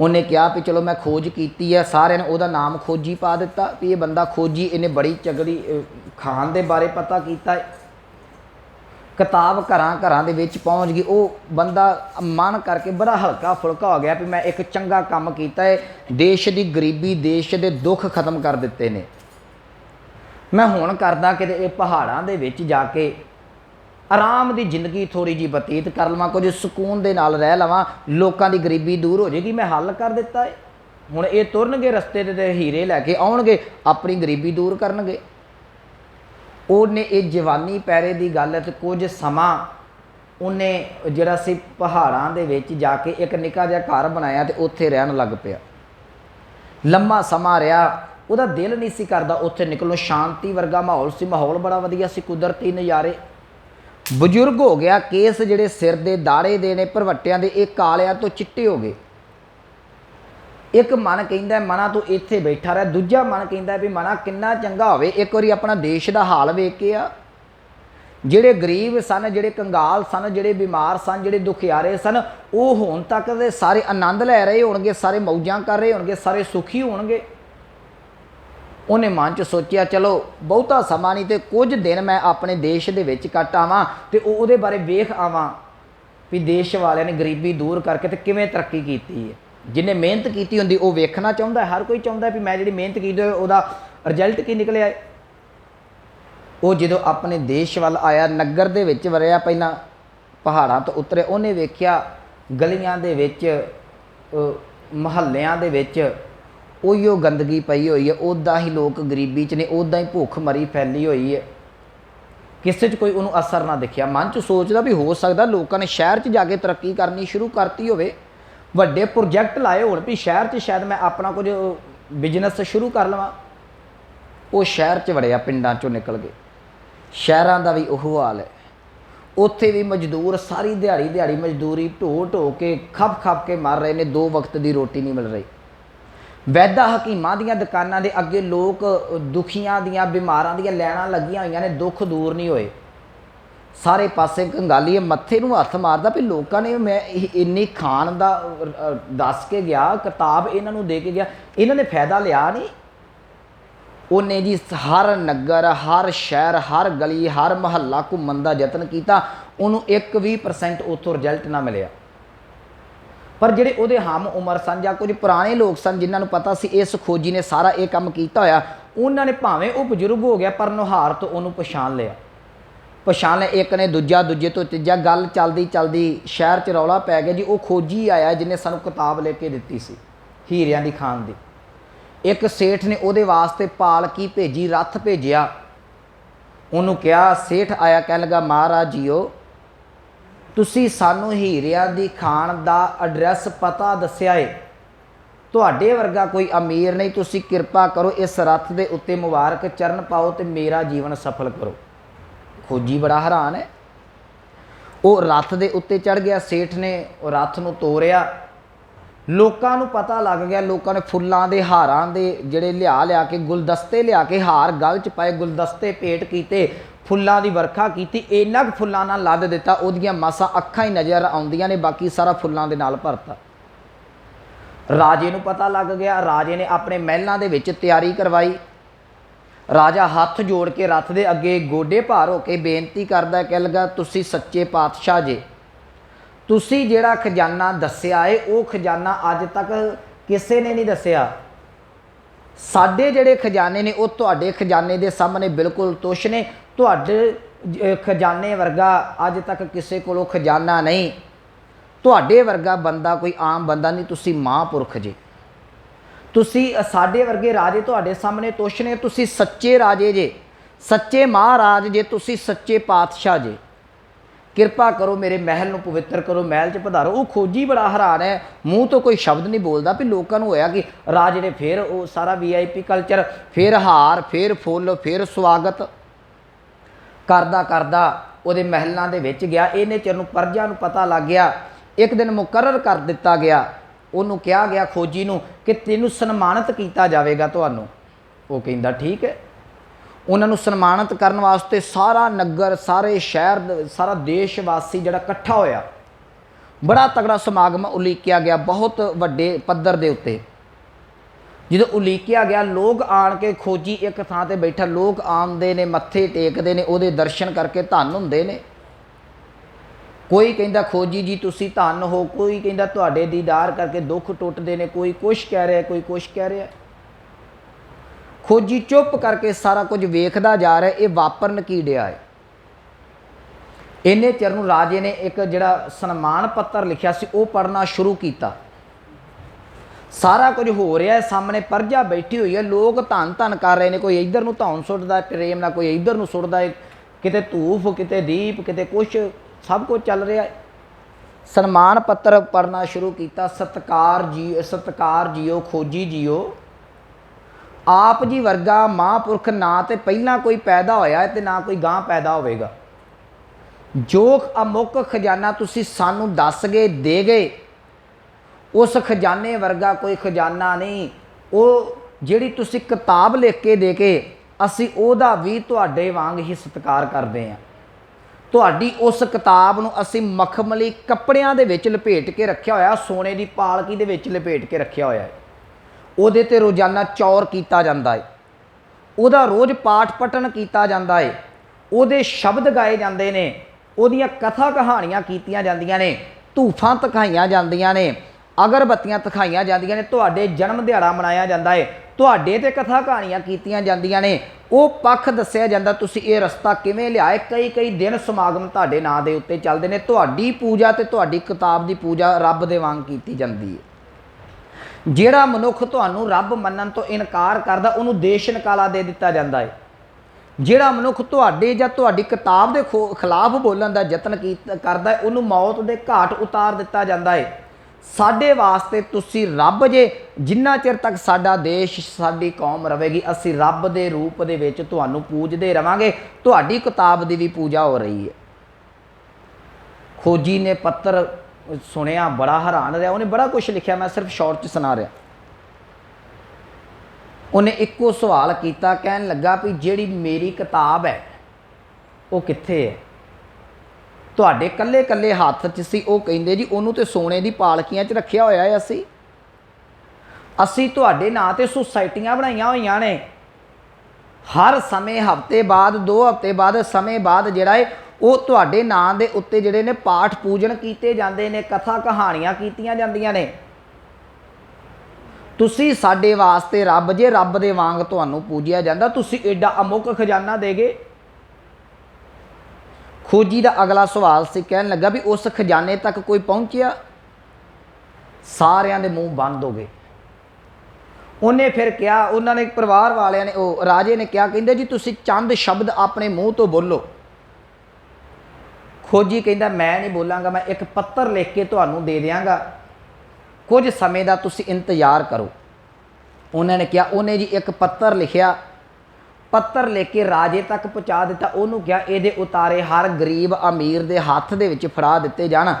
ਉਹਨੇ ਕਿਹਾ ਵੀ ਚਲੋ ਮੈਂ ਖੋਜ ਕੀਤੀ ਹੈ ਸਾਰਿਆਂ ਨੇ ਉਹਦਾ ਨਾਮ ਖੋਜੀ ਪਾ ਦਿੱਤਾ ਵੀ ਇਹ ਬੰਦਾ ਖੋਜੀ ਇਹਨੇ ਬੜੀ ਚਗੜੀ ਅਹ, ਖਾਨ ਦੇ ਬਾਰੇ ਪਤਾ ਕੀਤਾ। ਕਿਤਾਬ ਘਰਾਂ ਘਰਾਂ ਦੇ ਵਿੱਚ ਪਹੁੰਚ ਗਈ। ਉਹ ਬੰਦਾ ਮਨ ਕਰਕੇ ਬੜਾ ਹਲਕਾ ਫੁਲਕਾ ਹੋ ਗਿਆ ਵੀ ਮੈਂ ਇੱਕ ਚੰਗਾ ਕੰਮ ਕੀਤਾ ਹੈ ਦੇਸ਼ ਦੀ ਗਰੀਬੀ, ਦੇਸ਼ ਦੇ ਦੁੱਖ ਖਤਮ ਕਰ ਦਿੱਤੇ ਨੇ। ਮੈਂ ਹੁਣ ਕਰਦਾ ਕਿਤੇ ਇਹ ਪਹਾੜਾਂ ਦੇ ਵਿੱਚ ਜਾ ਕੇ ਆਰਾਮ ਦੀ ਜ਼ਿੰਦਗੀ ਥੋੜੀ ਜੀ ਬਤੀਤ ਕਰ ਲਵਾਂ, ਕੁਝ ਸਕੂਨ ਦੇ ਨਾਲ ਰਹਿ ਲਵਾਂ। ਲੋਕਾਂ ਦੀ ਗਰੀਬੀ ਦੂਰ ਹੋ ਜਾਏਗੀ, ਮੈਂ ਹੱਲ ਕਰ ਦਿੱਤਾ ਹੈ ਹੁਣ ਇਹ ਤੁਰਨਗੇ ਰਸਤੇ ਦੇ ਤੇ ਹੀਰੇ ਲੈ ਕੇ ਆਉਣਗੇ, ਆਪਣੀ ਗਰੀਬੀ ਦੂਰ ਕਰਨਗੇ। ਉਹਨੇ ਇਹ ਜਵਾਨੀ ਪੈਰੇ ਦੀ ਗੱਲ ਹੈ ਤੇ ਕੁਝ ਸਮਾਂ ਉਹਨੇ ਜਿਹੜਾ ਸੀ ਪਹਾੜਾਂ ਦੇ ਵਿੱਚ ਜਾ ਕੇ ਇੱਕ ਨਿੱਕਾ ਜਿਹਾ ਘਰ ਬਣਾਇਆ ਤੇ ਉੱਥੇ ਰਹਿਣ ਲੱਗ ਪਿਆ। ਲੰਮਾ ਸਮਾਂ ਰਿਹਾ, ਉਹਦਾ ਦਿਲ ਨਹੀਂ ਸੀ ਕਰਦਾ ਉੱਥੇ ਨਿਕਲੋ ਸ਼ਾਂਤੀ ਵਰਗਾ ਮਾਹੌਲ ਸੀ, ਮਾਹੌਲ ਬੜਾ ਵਧੀਆ ਸੀ, ਕੁਦਰਤੀ ਨਜ਼ਾਰੇ। ਬਜ਼ੁਰਗ ਹੋ ਗਿਆ, ਕੇਸ ਜਿਹੜੇ ਸਿਰ ਦੇ ਦਾੜੇ ਦੇ ਨੇ, ਭਰਵੱਟਿਆਂ ਦੇ, ਇਹ ਕਾਲਿਆਂ ਤੋਂ ਚਿੱਟੇ ਹੋ ਗਏ। ਇੱਕ ਮਨ ਕਹਿੰਦਾ ਮਨਾ ਤੂੰ ਇੱਥੇ ਬੈਠਾ ਰਹਿ। ਦੂਜਾ ਮਨ ਕਹਿੰਦਾ ਵੀ ਮਨਾ ਕਿੰਨਾ ਚੰਗਾ ਹੋਵੇ। ਇੱਕ ਵਾਰੀ ਆਪਣਾ ਦੇਸ਼ ਦਾ ਹਾਲ ਵੇਖ ਕੇ ਆ। ਜਿਹੜੇ ਗਰੀਬ ਸਨ, ਜਿਹੜੇ ਕੰਗਾਲ ਸਨ, ਜਿਹੜੇ ਬਿਮਾਰ ਸਨ, ਜਿਹੜੇ ਦੁਖਿਆਰੇ ਸਨ, ਉਹ ਹੁਣ ਤੱਕ ਦੇ ਸਾਰੇ ਆਨੰਦ ਲੈ ਰਹੇ ਹੋਣਗੇ, ਸਾਰੇ ਮੌਜਾਂ ਕਰ ਰਹੇ ਹੋਣਗੇ, ਸਾਰੇ ਸੁਖੀ ਹੋਣਗੇ। ਉਹਨੇ ਮਨ 'ਚ ਸੋਚਿਆ, ਚਲੋ ਬਹੁਤਾ ਸਮਾਂ ਨਹੀਂ ਤੇ ਕੁਝ ਦਿਨ ਮੈਂ ਆਪਣੇ ਦੇਸ਼ ਦੇ ਵਿੱਚ ਕੱਟ ਆਵਾਂ ਤੇ ਉਹ ਉਹਦੇ ਬਾਰੇ ਵੇਖ ਆਵਾਂ ਵੀ ਦੇਸ਼ ਵਾਲਿਆਂ ਨੇ ਗਰੀਬੀ ਦੂਰ ਕਰਕੇ ਤੇ ਕਿਵੇਂ ਤਰੱਕੀ ਕੀਤੀ ਹੈ। ਜਿਹਨੇ ਮਿਹਨਤ ਕੀਤੀ ਹੁੰਦੀ, ਉਹ ਵੇਖਣਾ ਚਾਹੁੰਦਾ, ਹਰ ਕੋਈ ਚਾਹੁੰਦਾ ਵੀ ਮੈਂ ਜਿਹੜੀ ਮਿਹਨਤ ਕੀਤੀ ਹੋਈ, ਉਹਦਾ ਰਿਜ਼ਲਟ ਕੀ ਨਿਕਲਿਆ ਉਹ ਜਦੋਂ ਆਪਣੇ ਦੇਸ਼ ਵੱਲ ਆਇਆ, ਨਗਰ ਦੇ ਵਿੱਚ ਵਰਿਆ ਪਹਿਲਾਂ, ਪਹਾੜਾਂ ਤੋਂ ਉਤਰੇ, ਉਹਨੇ ਵੇਖਿਆ ਗਲੀਆਂ ਦੇ ਵਿੱਚ ਮਹੱਲਿਆਂ ਦੇ ਵਿੱਚ ਉਹੀਓ ਗੰਦਗੀ ਪਈ ਹੋਈ ਹੈ ਉਦਾਂ ਹੀ ਲੋਕ ਗਰੀਬੀ 'ਚ ਨੇ ਉਦਾਂ ਹੀ ਭੁੱਖ ਮਰੀ ਫੈਲੀ ਹੋਈ ਹੈ। ਕਿਸੇ 'ਚ ਕੋਈ ਉਹਨੂੰ ਅਸਰ ਨਾ ਦਿਖਿਆ। ਮਨ 'ਚ ਸੋਚਦਾ ਵੀ ਹੋ ਸਕਦਾ ਲੋਕਾਂ ਨੇ ਸ਼ਹਿਰ 'ਚ ਜਾ ਕੇ ਤਰੱਕੀ ਕਰਨੀ ਸ਼ੁਰੂ ਕਰਤੀ ਹੋਵੇ। ਵੱਡੇ ਪ੍ਰੋਜੈਕਟ ਲਾਏ ਹੋਣ ਵੀ ਸ਼ਹਿਰ 'ਚ ਸ਼ਾਇਦ ਮੈਂ ਆਪਣਾ ਕੁਝ ਬਿਜ਼ਨਸ ਸ਼ੁਰੂ ਕਰ ਲਵਾਂ। ਉਹ ਸ਼ਹਿਰ 'ਚ ਵੜਿਆ, ਪਿੰਡਾਂ 'ਚੋਂ ਨਿਕਲ ਗਏ। ਸ਼ਹਿਰਾਂ ਦਾ ਵੀ ਉਹ ਹਾਲ ਹੈ। ਉੱਥੇ ਵੀ ਮਜ਼ਦੂਰ ਸਾਰੀ ਦਿਹਾੜੀ ਦਿਹਾੜੀ ਮਜ਼ਦੂਰੀ ਢੋ ਢੋ ਕੇ, ਖੱਪ ਖੱਪ ਕੇ ਮਰ ਰਹੇ ਨੇ, ਦੋ ਵਕਤ ਦੀ ਰੋਟੀ ਨਹੀਂ ਮਿਲ ਰਹੀ। ਵੈਦਾ ਹਕੀਮਾਂ ਦੀਆਂ ਦੁਕਾਨਾਂ ਦੇ ਅੱਗੇ ਲੋਕ ਦੁਖੀਆਂ ਦੀਆਂ, ਬਿਮਾਰਾਂ ਦੀਆਂ ਲੈਣਾ ਲੱਗੀਆਂ ਹੋਈਆਂ ਨੇ, ਦੁੱਖ ਦੂਰ ਨਹੀਂ ਹੋਏ। ਸਾਰੇ ਪਾਸੇ ਗੰਗਾਲੀਏ ਮੱਥੇ ਨੂੰ ਹੱਥ ਮਾਰਦਾ ਵੀ ਲੋਕਾਂ ਨੇ ਮੈਂ ਇੰਨੀ ਖਾਣ ਦਾ ਦੱਸ ਕੇ ਗਿਆ, ਕਿਤਾਬ ਇਹਨਾਂ ਨੂੰ ਦੇ ਕੇ ਗਿਆ, ਇਹਨਾਂ ਨੇ ਫਾਇਦਾ ਲਿਆ ਨਹੀਂ। ਉਹਨੇ ਜੀ ਹਰ ਨਗਰ, ਹਰ ਸ਼ਹਿਰ, ਹਰ ਗਲੀ, ਹਰ ਮਹੱਲਾ ਘੁੰਮਣ ਦਾ ਯਤਨ ਕੀਤਾ, ਉਹਨੂੰ 1-20% ਉਥੋਂ ਰਿਜ਼ਲਟ ਨਾ ਮਿਲਿਆ। ਪਰ ਜਿਹੜੇ ਉਹਦੇ ਹਮ ਉਮਰ ਸਨ ਜਾਂ ਕੁਝ ਪੁਰਾਣੇ ਲੋਕ ਸਨ ਜਿਨ੍ਹਾਂ ਨੂੰ ਪਤਾ ਸੀ ਇਸ ਖੋਜੀ ਨੇ ਸਾਰਾ ਇਹ ਕੰਮ ਕੀਤਾ ਹੋਇਆ, ਉਹਨਾਂ ਨੇ ਭਾਵੇਂ ਉਹ ਬਜ਼ੁਰਗ ਹੋ ਗਿਆ ਪਰ ਨੁਹਾਰ ਤੋਂ ਉਹਨੂੰ ਪਛਾਣ ਲਿਆ। ਪਛਾਣ ਲਿਆ ਇੱਕ ਨੇ ਦੂਜਾ, ਦੂਜੇ ਤੋਂ ਤੀਜਾ, ਗੱਲ ਚੱਲਦੀ ਚੱਲਦੀ ਸ਼ਹਿਰ 'ਚ ਰੌਲਾ ਪੈ ਗਿਆ ਜੀ, ਉਹ ਖੋਜੀ ਆਇਆ ਜਿਹਨੇ ਸਾਨੂੰ ਕਿਤਾਬ ਲੈ ਕੇ ਦਿੱਤੀ ਸੀ, ਹੀਰਿਆਂ ਦੀ ਖਾਨ ਦੀ। ਇੱਕ ਸੇਠ ਨੇ ਉਹਦੇ ਵਾਸਤੇ ਪਾਲਕੀ ਭੇਜੀ, ਰੱਥ ਭੇਜਿਆ। ਉਹਨੂੰ ਕਿਹਾ, ਸੇਠ, ਆਇਆ ਕਹਿਣ ਲੱਗਾ, ਮਹਾਰਾਜ ਜੀਓ, ਤੁਸੀਂ ਸਾਨੂੰ ਹੀਰਿਆਂ ਦੀ ਖਾਨ ਦਾ ਐਡਰੈਸ ਪਤਾ ਦੱਸਿਆ ਏ। ਤੁਹਾਡੇ ਵਰਗਾ ਕੋਈ ਅਮੀਰ ਨਹੀਂ, ਤੁਸੀਂ ਕਿਰਪਾ ਕਰੋ, ਇਸ ਰੱਥ ਦੇ ਉੱਤੇ ਮੁਬਾਰਕ ਚਰਨ ਪਾਓ ਤੇ ਮੇਰਾ ਜੀਵਨ ਸਫਲ ਕਰੋ। ਖੋਜੀ ਬੜਾ ਹੈਰਾਨ ਹੈ। ਉਹ ਰੱਥ ਦੇ ਉੱਤੇ ਚੜ ਗਿਆ, ਸੇਠ ਨੇ ਉਹ ਰੱਥ ਨੂੰ ਤੋਰਿਆ। ਲੋਕਾਂ ਨੂੰ ਪਤਾ ਲੱਗ ਗਿਆ, ਲੋਕਾਂ ਨੇ ਫੁੱਲਾਂ ਦੇ, ਹਾਰਾਂ ਦੇ ਜਿਹੜੇ ਲਿਆ ਲਿਆ ਕੇ, ਗੁਲਦਸਤੇ ਲਿਆ ਕੇ ਹਾਰ ਗਲ 'ਚ ਪਾਏ, ਗੁਲਦਸਤੇ ਪੇਟ ਕੀਤੇ, ਫੁੱਲਾਂ ਦੀ ਵਰਖਾ ਕੀਤੀ, ਇੰਨਾ ਕੁ ਫੁੱਲਾਂ ਨਾਲ ਲੱਦ ਦਿੱਤਾ, ਉਹਦੀਆਂ ਮਾਸਾਂ ਅੱਖਾਂ ਹੀ ਨਜ਼ਰ ਆਉਂਦੀਆਂ ਨੇ, ਬਾਕੀ ਸਾਰਾ ਫੁੱਲਾਂ ਦੇ ਨਾਲ ਭਰਤਾ। ਰਾਜੇ ਨੂੰ ਪਤਾ ਲੱਗ ਗਿਆ, ਰਾਜੇ ਨੇ ਆਪਣੇ ਮਹਿਲਾਂ ਦੇ ਵਿੱਚ ਤਿਆਰੀ ਕਰਵਾਈ। ਰਾਜਾ ਹੱਥ ਜੋੜ ਕੇ ਰੱਥ ਦੇ ਅੱਗੇ ਗੋਡੇ ਭਾਰ ਹੋ ਕੇ ਬੇਨਤੀ ਕਰਦਾ ਕਹਿ ਲਗਾ, ਤੁਸੀਂ ਸੱਚੇ ਪਾਤਸ਼ਾਹ ਜੇ। ਤੁਸੀਂ ਜਿਹੜਾ ਖਜ਼ਾਨਾ ਦੱਸਿਆ ਏ, ਉਹ ਖਜ਼ਾਨਾ ਅੱਜ ਤੱਕ ਕਿਸੇ ਨੇ ਨਹੀਂ ਦੱਸਿਆ। ਸਾਡੇ ਜਿਹੜੇ ਖਜ਼ਾਨੇ ਨੇ, ਉਹ ਤੁਹਾਡੇ ਖਜ਼ਾਨੇ ਦੇ ਸਾਹਮਣੇ ਬਿਲਕੁਲ ਤੁਸ਼ ਨੇ। ਤੁਹਾਡੇ ਖਜ਼ਾਨੇ ਵਰਗਾ ਅੱਜ ਤੱਕ ਕਿਸੇ ਕੋਲੋਂ ਖਜ਼ਾਨਾ ਨਹੀਂ। ਤੁਹਾਡੇ ਵਰਗਾ ਬੰਦਾ ਕੋਈ ਆਮ ਬੰਦਾ ਨਹੀਂ, ਤੁਸੀਂ ਮਹਾਂਪੁਰਖ ਜੇ। ਤੁਸੀਂ ਸਾਡੇ ਵਰਗੇ ਰਾਜੇ ਤੁਹਾਡੇ ਸਾਹਮਣੇ ਤੁਸ਼ ਨੇ, ਤੁਸੀਂ ਸੱਚੇ ਰਾਜੇ ਜੇ। ਸੱਚੇ ਮਹਾਰਾਜ ਜੇ, ਤੁਸੀਂ ਸੱਚੇ ਪਾਤਸ਼ਾਹ ਜੇ। ਕਿਰਪਾ ਕਰੋ ਮੇਰੇ ਮਹਿਲ ਨੂੰ ਪਵਿੱਤਰ ਕਰੋ, ਮਹਿਲ 'ਚ ਪਧਾਰੋ। ਉਹ ਖੋਜੀ ਬੜਾ ਹੈਰਾਨ ਹੈ। ਮੂੰਹ ਤੋਂ ਕੋਈ ਸ਼ਬਦ ਨਹੀਂ ਬੋਲਦਾ ਵੀ ਲੋਕਾਂ ਨੂੰ ਹੋਇਆ ਕਿ ਰਾਜੇ ਨੇ ਫੇਰ ਉਹ ਸਾਰਾ ਵੀਆਈਪੀ ਕਲਚਰ ਫੇਰ ਹਾਰ, ਫੇਰ ਫੁੱਲ, ਫੇਰ ਸਵਾਗਤ ਕਰਦਾ ਕਰਦਾ ਉਹਦੇ ਮਹਿਲਾਂ ਦੇ ਵਿੱਚ ਗਿਆ। ਇਹਨੇ ਚਿਰ ਨੂੰ ਪਰਜਾ ਨੂੰ ਪਤਾ ਲੱਗ ਗਿਆ। ਇੱਕ ਦਿਨ ਮੁਕਰਰ ਕਰ ਦਿੱਤਾ ਗਿਆ। ਉਹਨੂੰ ਕਿਹਾ ਗਿਆ ਖੋਜੀ ਨੂੰ ਕਿ ਤੈਨੂੰ ਸਨਮਾਨਿਤ ਕੀਤਾ ਜਾਵੇਗਾ ਤੁਹਾਨੂੰ। ਉਹ ਕਹਿੰਦਾ, ਠੀਕ ਹੈ। ਉਹਨਾਂ ਨੂੰ ਸਨਮਾਨਿਤ ਕਰਨ ਵਾਸਤੇ ਸਾਰਾ ਨਗਰ, ਸਾਰੇ ਸ਼ਹਿਰ, ਸਾਰਾ ਦੇਸ਼ ਵਾਸੀ ਜਿਹੜਾ ਇਕੱਠਾ ਹੋਇਆ। ਬੜਾ ਤਗੜਾ ਸਮਾਗਮ ਉਲੀਕਿਆ ਗਿਆ ਬਹੁਤ ਵੱਡੇ ਪੱਧਰ ਦੇ ਉੱਤੇ। ਜਦੋਂ ਉਲੀਕਿਆ ਗਿਆ, ਲੋਕ ਆਣ ਕੇ ਖੋਜੀ ਇੱਕ ਥਾਂ ਤੇ ਬੈਠਾ, ਲੋਕ ਆਉਂਦੇ ਨੇ, ਮੱਥੇ ਟੇਕਦੇ ਨੇ, ਉਹਦੇ ਦਰਸ਼ਨ ਕਰਕੇ ਧੰਨ ਹੁੰਦੇ ਨੇ। ਕੋਈ ਕਹਿੰਦਾ, ਖੋਜੀ ਜੀ ਤੁਸੀਂ ਧੰਨ ਹੋ, ਕੋਈ ਕਹਿੰਦਾ ਤੁਹਾਡੇ ਦੀਦਾਰ ਕਰਕੇ ਦੁੱਖ ਟੁੱਟਦੇ ਨੇ, ਕੋਈ ਕੁਛ ਕਹਿ ਰਿਹਾ, ਕੋਈ ਕੁਛ ਕਹਿ ਰਿਹਾ। ਖੋਜੀ ਚੁੱਪ ਕਰਕੇ ਸਾਰਾ ਕੁਝ ਵੇਖਦਾ ਜਾ ਰਿਹਾ, ਇਹ ਵਾਪਰਨ ਕੀ ਡਿਆ ਹੈ? ਇੰਨੇ ਚਿਰ ਨੂੰ ਰਾਜੇ ਨੇ ਇੱਕ ਜਿਹੜਾ ਸਨਮਾਨ ਪੱਤਰ ਲਿਖਿਆ ਸੀ, ਉਹ ਪੜਨਾ ਸ਼ੁਰੂ ਕੀਤਾ। ਸਾਰਾ ਕੁਝ ਹੋ ਰਿਹਾ ਹੈ, ਸਾਹਮਣੇ ਪਰਜਾ ਬੈਠੀ ਹੋਈ ਹੈ, ਲੋਕ ਧੰਨ ਧੰਨ ਕਰ ਰਹੇ ਨੇ, ਕੋਈ ਇੱਧਰ ਨੂੰ ਧੌਣ ਸੁੱਟਦਾ, ਪ੍ਰੇਮ ਨਾਲ ਕੋਈ ਇੱਧਰ ਨੂੰ ਸੁੱਟਦਾ ਹੈ ਕਿਤੇ ਧੂਫ, ਕਿਤੇ ਦੀਪ, ਕਿਤੇ ਕੁਛ। ਸਭ ਕੁਝ ਚੱਲ ਰਿਹਾ ਹੈ। ਸਨਮਾਨ ਪੱਤਰ ਪੜਨਾ ਸ਼ੁਰੂ ਕੀਤਾ, ਸਤਕਾਰ ਜੀ, ਸਤਕਾਰ ਜੀਓ, ਖੋਜੀ ਜੀਓ। ਆਪ ਜੀ ਵਰਗਾ ਮਹਾਂਪੁਰਖ ਨਾ ਤੇ ਪਹਿਲਾਂ ਕੋਈ ਪੈਦਾ ਹੋਇਆ ਹੈ ਤੇ ਨਾ ਕੋਈ ਗਾਂ ਪੈਦਾ ਹੋਵੇਗਾ। ਜੋ ਅਮੁੱਕ ਖਜ਼ਾਨਾ ਤੁਸੀਂ ਸਾਨੂੰ ਦੱਸ ਗਏ, ਦੇ ਗਏ। ਉਸ ਖਜ਼ਾਨੇ ਵਰਗਾ ਕੋਈ ਖਜ਼ਾਨਾ ਨਹੀਂ। ਉਹ ਜਿਹੜੀ ਤੁਸੀਂ ਕਿਤਾਬ ਲਿਖ ਕੇ ਦੇ ਕੇ ਅਸੀਂ ਉਹਦਾ ਵੀ ਤੁਹਾਡੇ ਵਾਂਗ ਹੀ ਸਤਿਕਾਰ ਕਰਦੇ ਹਾਂ। ਤੁਹਾਡੀ ਉਸ ਕਿਤਾਬ ਨੂੰ ਅਸੀਂ ਮਖਮਲੀ ਕੱਪੜਿਆਂ ਦੇ ਵਿੱਚ ਲਪੇਟ ਕੇ ਰੱਖਿਆ ਹੋਇਆ, ਸੋਨੇ ਦੀ ਪਾਲਕੀ ਦੇ ਵਿੱਚ ਲਪੇਟ ਕੇ ਰੱਖਿਆ ਹੋਇਆ ਹੈ। ਉਹਦੇ ਤੇ ਰੋਜ਼ਾਨਾ ਚੌਰ ਕੀਤਾ ਜਾਂਦਾ ਹੈ। ਉਹਦਾ ਰੋਜ਼ ਪਾਠ ਪਠਨ ਕੀਤਾ ਜਾਂਦਾ ਹੈ। ਉਹਦੇ ਸ਼ਬਦ ਗਾਏ ਜਾਂਦੇ ਨੇ। ਉਹਦੀਆਂ ਕਥਾ ਕਹਾਣੀਆਂ ਕੀਤੀਆਂ ਜਾਂਦੀਆਂ ਨੇ। ਧੂਫਾਂ ਤਖਾਈਆਂ ਜਾਂਦੀਆਂ ਨੇ। ਅਗਰਬੱਤੀਆਂ ਤਖਾਈਆਂ ਜਾਂਦੀਆਂ ਨੇ। ਤੁਹਾਡੇ ਜਨਮ ਦਿਹਾੜਾ ਮਨਾਇਆ ਜਾਂਦਾ ਹੈ। ਤੁਹਾਡੇ ਤੇ ਕਥਾ ਕਹਾਣੀਆਂ ਕੀਤੀਆਂ ਜਾਂਦੀਆਂ ਨੇ। ਉਹ ਪੱਖ ਦੱਸਿਆ ਜਾਂਦਾ, ਤੁਸੀਂ ਇਹ ਰਸਤਾ ਕਿਵੇਂ ਲਿਆਏ? ਕਈ ਕਈ ਦਿਨ ਸਮਾਗਮ ਤੁਹਾਡੇ ਨਾਂ ਦੇ ਉੱਤੇ ਚੱਲਦੇ ਨੇ। ਤੁਹਾਡੀ ਪੂਜਾ ਤੇ ਤੁਹਾਡੀ ਕਿਤਾਬ ਦੀ ਪੂਜਾ ਰੱਬ ਦੇ ਵਾਂਗ ਕੀਤੀ ਜਾਂਦੀ ਹੈ ਜਿਹੜਾ ਮਨੁੱਖ ਤੁਹਾਨੂੰ ਰੱਬ ਮੰਨਣ ਤੋਂ ਇਨਕਾਰ ਕਰਦਾ, ਉਹਨੂੰ ਦੇਸ਼ ਨਿਕਾਲਾ ਦੇ ਦਿੱਤਾ ਜਾਂਦਾ ਹੈ ਜਿਹੜਾ ਮਨੁੱਖ ਤੁਹਾਡੇ ਜਾਂ ਤੁਹਾਡੀ ਕਿਤਾਬ ਦੇ ਖੋ- ਖਿਲਾਫ ਬੋਲਣ ਦਾ ਯਤਨ ਕੀਤਾ ਕਰਦਾ ਹੈ ਉਹਨੂੰ ਮੌਤ ਦੇ ਘਾਟ ਉਤਾਰ ਦਿੱਤਾ ਜਾਂਦਾ ਹੈ ਸਾਡੇ ਵਾਸਤੇ ਤੁਸੀਂ ਰੱਬ ਜੇ, ਜਿੰਨਾ ਚਿਰ ਤੱਕ ਸਾਡਾ ਦੇਸ਼, ਸਾਡੀ ਕੌਮ ਰਹੇਗੀ, ਅਸੀਂ ਰੱਬ ਦੇ ਰੂਪ ਦੇ ਵਿੱਚ ਤੁਹਾਨੂੰ ਪੂਜਦੇ ਰਵਾਂਗੇ। ਤੁਹਾਡੀ ਕਿਤਾਬ ਦੀ ਵੀ ਪੂਜਾ ਹੋ ਰਹੀ ਹੈ। ਖੋਜੀ ਨੇ ਪੱਤਰ ਸੁਣਿਆ, ਬੜਾ ਹੈਰਾਨ ਰਿਹਾ। ਉਹਨੇ ਬੜਾ ਕੁਝ ਲਿਖਿਆ, ਮੈਂ ਸਿਰਫ ਸ਼ਾਰਟ ਚ ਸੁਣਾ ਰਿਹਾ। ਉਹਨੇ ਇੱਕੋ ਸਵਾਲ ਕੀਤਾ, ਕਹਿਣ ਲੱਗਾ ਵੀ ਜਿਹੜੀ ਮੇਰੀ ਕਿਤਾਬ ਹੈ, ਉਹ ਕਿੱਥੇ ਹੈ? ਤੁਹਾਡੇ ਕੱਲੇ ਕੱਲੇ ਹੱਥ 'ਚ ਸੀ, ਉਹ ਕਹਿੰਦੇ ਜੀ, ਉਹਨੂੰ ਤੇ ਸੋਨੇ ਦੀ ਪਾਲਕੀਆਂ 'ਚ ਰੱਖਿਆ ਹੋਇਆ ਹੈ ਅਸੀਂ। ਅਸੀਂ ਤੁਹਾਡੇ ਨਾਂ ਤੇ ਸੁਸਾਇਟੀਆਂ ਬਣਾਈਆਂ ਹੋਈਆਂ ਨੇ। ਹਰ ਸਮੇਂ, ਹਫ਼ਤੇ ਬਾਅਦ, ਦੋ ਹਫ਼ਤੇ ਬਾਅਦ, ਸਮੇਂ ਬਾਅਦ ਜਿਹੜਾ ਹੈ, ਉਹ ਤੁਹਾਡੇ ਨਾਂ ਦੇ ਉੱਤੇ ਜਿਹੜੇ ਨੇ ਪਾਠ ਪੂਜਨ ਕੀਤੇ ਜਾਂਦੇ ਨੇ, ਕਥਾ ਕਹਾਣੀਆਂ ਕੀਤੀਆਂ ਜਾਂਦੀਆਂ ਨੇ। ਤੁਸੀਂ ਸਾਡੇ ਵਾਸਤੇ ਰੱਬ, ਜੇ ਰੱਬ ਦੇ ਵਾਂਗ ਤੁਹਾਨੂੰ ਪੂਜਿਆ ਜਾਂਦਾ, ਤੁਸੀਂ ਐਡਾ ਅਮੁੱਕ ਖਜ਼ਾਨਾ ਦੇਗੇ। ਖੋਜੀ ਦਾ ਅਗਲਾ ਸਵਾਲ ਸੀ, ਕਹਿਣ ਲੱਗਾ ਵੀ ਉਸ ਖਜ਼ਾਨੇ ਤੱਕ ਕੋਈ ਪਹੁੰਚਿਆ? ਸਾਰਿਆਂ ਦੇ ਮੂੰਹ ਬੰਦ ਹੋ ਗਏ। ਉਹਨੇ ਫਿਰ ਕਿਹਾ, ਉਹਨਾਂ ਨੇ ਪਰਿਵਾਰ ਵਾਲਿਆਂ ਨੇ, ਉਹ ਰਾਜੇ ਨੇ ਕਿਹਾ, ਕਹਿੰਦੇ ਜੀ ਤੁਸੀਂ ਚੰਦ ਸ਼ਬਦ ਆਪਣੇ ਮੂੰਹ ਤੋਂ ਬੋਲੋ। ਖੋਜੀ ਕਹਿੰਦਾ, ਮੈਂ ਨਹੀਂ ਬੋਲਾਂਗਾ, ਮੈਂ ਇੱਕ ਪੱਤਰ ਲਿਖ ਕੇ ਤੁਹਾਨੂੰ ਦੇ ਦਿਆਂਗਾ। ਕੁਝ ਸਮੇਂ ਦਾ ਤੁਸੀਂ ਇੰਤਜ਼ਾਰ ਕਰੋ। ਉਹਨਾਂ ਨੇ ਕਿਹਾ, ਉਹਨੇ ਜੀ ਇੱਕ ਪੱਤਰ ਲਿਖਿਆ ਪੱਤਰ ਲੈ ਕੇ ਰਾਜੇ ਤੱਕ ਪਹੁੰਚਾ ਦਿੱਤਾ। ਉਹਨੂੰ ਕਿਹਾ, ਇਹਦੇ ਉਤਾਰੇ ਹਰ ਗਰੀਬ ਅਮੀਰ ਦੇ ਹੱਥ ਦੇ ਵਿੱਚ ਫੜਾ ਦਿੱਤੇ ਜਾਣ।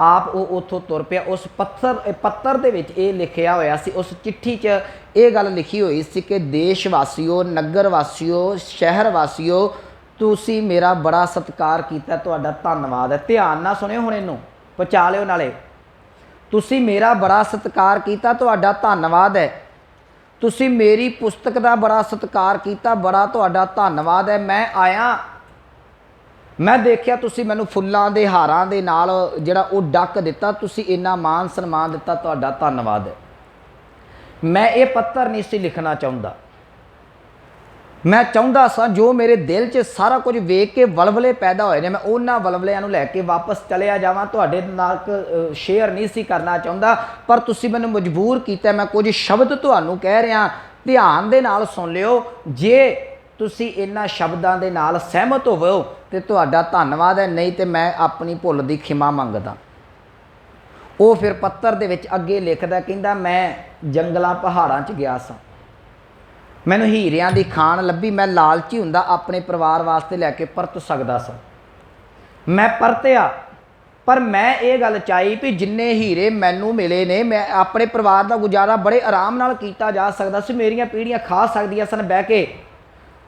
ਆਪ ਉਹ ਉੱਥੋਂ ਤੁਰ ਪਿਆ। ਉਸ ਪੱਤਰ ਪੱਤਰ ਦੇ ਵਿੱਚ ਇਹ ਲਿਖਿਆ ਹੋਇਆ ਸੀ, ਉਸ ਚਿੱਠੀ 'ਚ ਇਹ ਗੱਲ ਲਿਖੀ ਹੋਈ ਸੀ ਕਿ ਦੇਸ਼ ਵਾਸੀਓ ਨਗਰ ਵਾਸੀਓ ਸ਼ਹਿਰ ਵਾਸੀਓ ਤੁਸੀਂ ਮੇਰਾ ਬੜਾ ਸਤਿਕਾਰ ਕੀਤਾ, ਤੁਹਾਡਾ ਧੰਨਵਾਦ ਹੈ। ਧਿਆਨ ਨਾਲ ਸੁਣਿਓ ਹੁਣ ਇਹਨੂੰ, ਪਹੁੰਚਾ ਲਿਓ ਨਾਲੇ। ਤੁਸੀਂ ਮੇਰਾ ਬੜਾ ਸਤਿਕਾਰ ਕੀਤਾ, ਤੁਹਾਡਾ ਧੰਨਵਾਦ ਹੈ। ਤੁਸੀਂ ਮੇਰੀ ਪੁਸਤਕ ਦਾ ਬੜਾ ਸਤਿਕਾਰ ਕੀਤਾ, ਬੜਾ ਤੁਹਾਡਾ ਧੰਨਵਾਦ ਹੈ। ਮੈਂ ਆਇਆ, ਮੈਂ ਦੇਖਿਆ ਤੁਸੀਂ ਮੈਨੂੰ ਫੁੱਲਾਂ ਦੇ, ਹਾਰਾਂ ਦੇ ਨਾਲ ਜਿਹੜਾ ਉਹ ਡੱਕ ਦਿੱਤਾ, ਤੁਸੀਂ ਇੰਨਾ ਮਾਨ ਸਨਮਾਨ ਦਿੱਤਾ, ਤੁਹਾਡਾ ਧੰਨਵਾਦ ਹੈ। ਮੈਂ ਇਹ ਪੱਤਰ ਨਹੀਂ ਸੀ ਲਿਖਣਾ ਚਾਹੁੰਦਾ। ਮੈਂ ਚਾਹੁੰਦਾ ਸਾਂ ਜੋ ਮੇਰੇ ਦਿਲ 'ਚ ਸਾਰਾ ਕੁਝ ਵੇਖ ਕੇ ਵਲਵਲੇ ਪੈਦਾ ਹੋਏ ਨੇ, ਮੈਂ ਉਹਨਾਂ ਵਲਵਲਿਆਂ ਨੂੰ ਲੈ ਕੇ ਵਾਪਸ ਚਲਿਆ ਜਾਵਾਂ। ਤੁਹਾਡੇ ਨਾਲ ਸ਼ੇਅਰ ਨਹੀਂ ਸੀ ਕਰਨਾ ਚਾਹੁੰਦਾ, ਪਰ ਤੁਸੀਂ ਮੈਨੂੰ ਮਜਬੂਰ ਕੀਤਾ, ਮੈਂ ਕੁਝ ਸ਼ਬਦ ਤੁਹਾਨੂੰ ਕਹਿ ਰਿਹਾ। ਧਿਆਨ ਦੇ ਨਾਲ ਸੁਣ ਲਿਓ, ਜੇ ਤੁਸੀਂ ਇਹਨਾਂ ਸ਼ਬਦਾਂ ਦੇ ਨਾਲ ਸਹਿਮਤ ਹੋਵੋ, ਤੇ ਤੁਹਾਡਾ ਧੰਨਵਾਦ ਹੈ, ਨਹੀਂ ਤੇ ਮੈਂ ਆਪਣੀ ਭੁੱਲ ਦੀ ਖਿਮਾ ਮੰਗਦਾ। ਉਹ ਫਿਰ ਪੱਤਰ ਦੇ ਵਿੱਚ ਅੱਗੇ ਲਿਖਦਾ, ਕਹਿੰਦਾ, ਮੈਂ ਜੰਗਲਾਂ ਪਹਾੜਾਂ 'ਚ ਗਿਆ ਸਾਂ। ਮੈਨੂੰ ਹੀਰਿਆਂ ਦੀ ਖਾਣ ਲੱਭੀ, ਮੈਂ ਲਾਲਚੀ ਹੁੰਦਾ ਆਪਣੇ ਪਰਿਵਾਰ ਵਾਸਤੇ ਲੈ ਕੇ ਪਰਤ ਸਕਦਾ ਸਾਂ। ਮੈਂ ਪਰਤਿਆ, ਪਰ ਮੈਂ ਇਹ ਗੱਲ ਚਾਹੀ ਵੀ ਜਿੰਨੇ ਹੀਰੇ ਮੈਨੂੰ ਮਿਲੇ ਨੇ, ਮੈਂ ਆਪਣੇ ਪਰਿਵਾਰ ਦਾ ਗੁਜ਼ਾਰਾ ਬੜੇ ਆਰਾਮ ਨਾਲ ਕੀਤਾ ਜਾ ਸਕਦਾ ਸੀ, ਮੇਰੀਆਂ ਪੀੜ੍ਹੀਆਂ ਖਾ ਸਕਦੀਆਂ ਸਨ, ਬਹਿ ਕੇ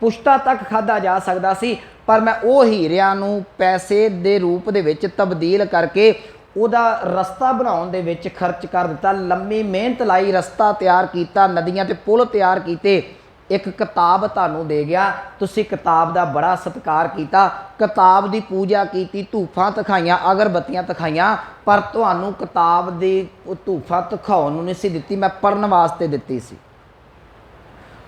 ਪੁਸ਼ਤਾ ਤੱਕ ਖਾਦਾ ਜਾ ਸਕਦਾ ਸੀ, ਪਰ ਮੈਂ ਉਹ ਹੀਰਿਆਂ ਨੂੰ ਪੈਸੇ ਦੇ ਰੂਪ ਦੇ ਵਿੱਚ ਤਬਦੀਲ ਕਰਕੇ ਉਹਦਾ ਰਸਤਾ ਬਣਾਉਣ ਦੇ ਵਿੱਚ ਖਰਚ ਕਰ ਦਿੱਤਾ, ਲੰਮੀ ਮਿਹਨਤ ਲਾਈ ਰਸਤਾ ਤਿਆਰ ਕੀਤਾ, ਨਦੀਆਂ ਤੇ ਪੁਲ ਤਿਆਰ ਕੀਤੇ ਇੱਕ ਕਿਤਾਬ ਤੁਹਾਨੂੰ ਦੇ ਗਿਆ ਤੁਸੀਂ ਕਿਤਾਬ ਦਾ ਬੜਾ ਸਤਿਕਾਰ ਕੀਤਾ ਕਿਤਾਬ ਦੀ ਪੂਜਾ ਕੀਤੀ ਧੂਫਾਂ ਤਖਾਈਆਂ ਅਗਰਬੱਤੀਆਂ ਤਖਾਈਆਂ ਪਰ ਤੁਹਾਨੂੰ ਕਿਤਾਬ ਦੀ ਧੂਫਾਂ ਤਖਾਉਣ ਨੂੰ ਨਹੀਂ ਸੀ ਦਿੱਤੀ ਮੈਂ ਪੜਨ ਵਾਸਤੇ ਦਿੱਤੀ ਸੀ।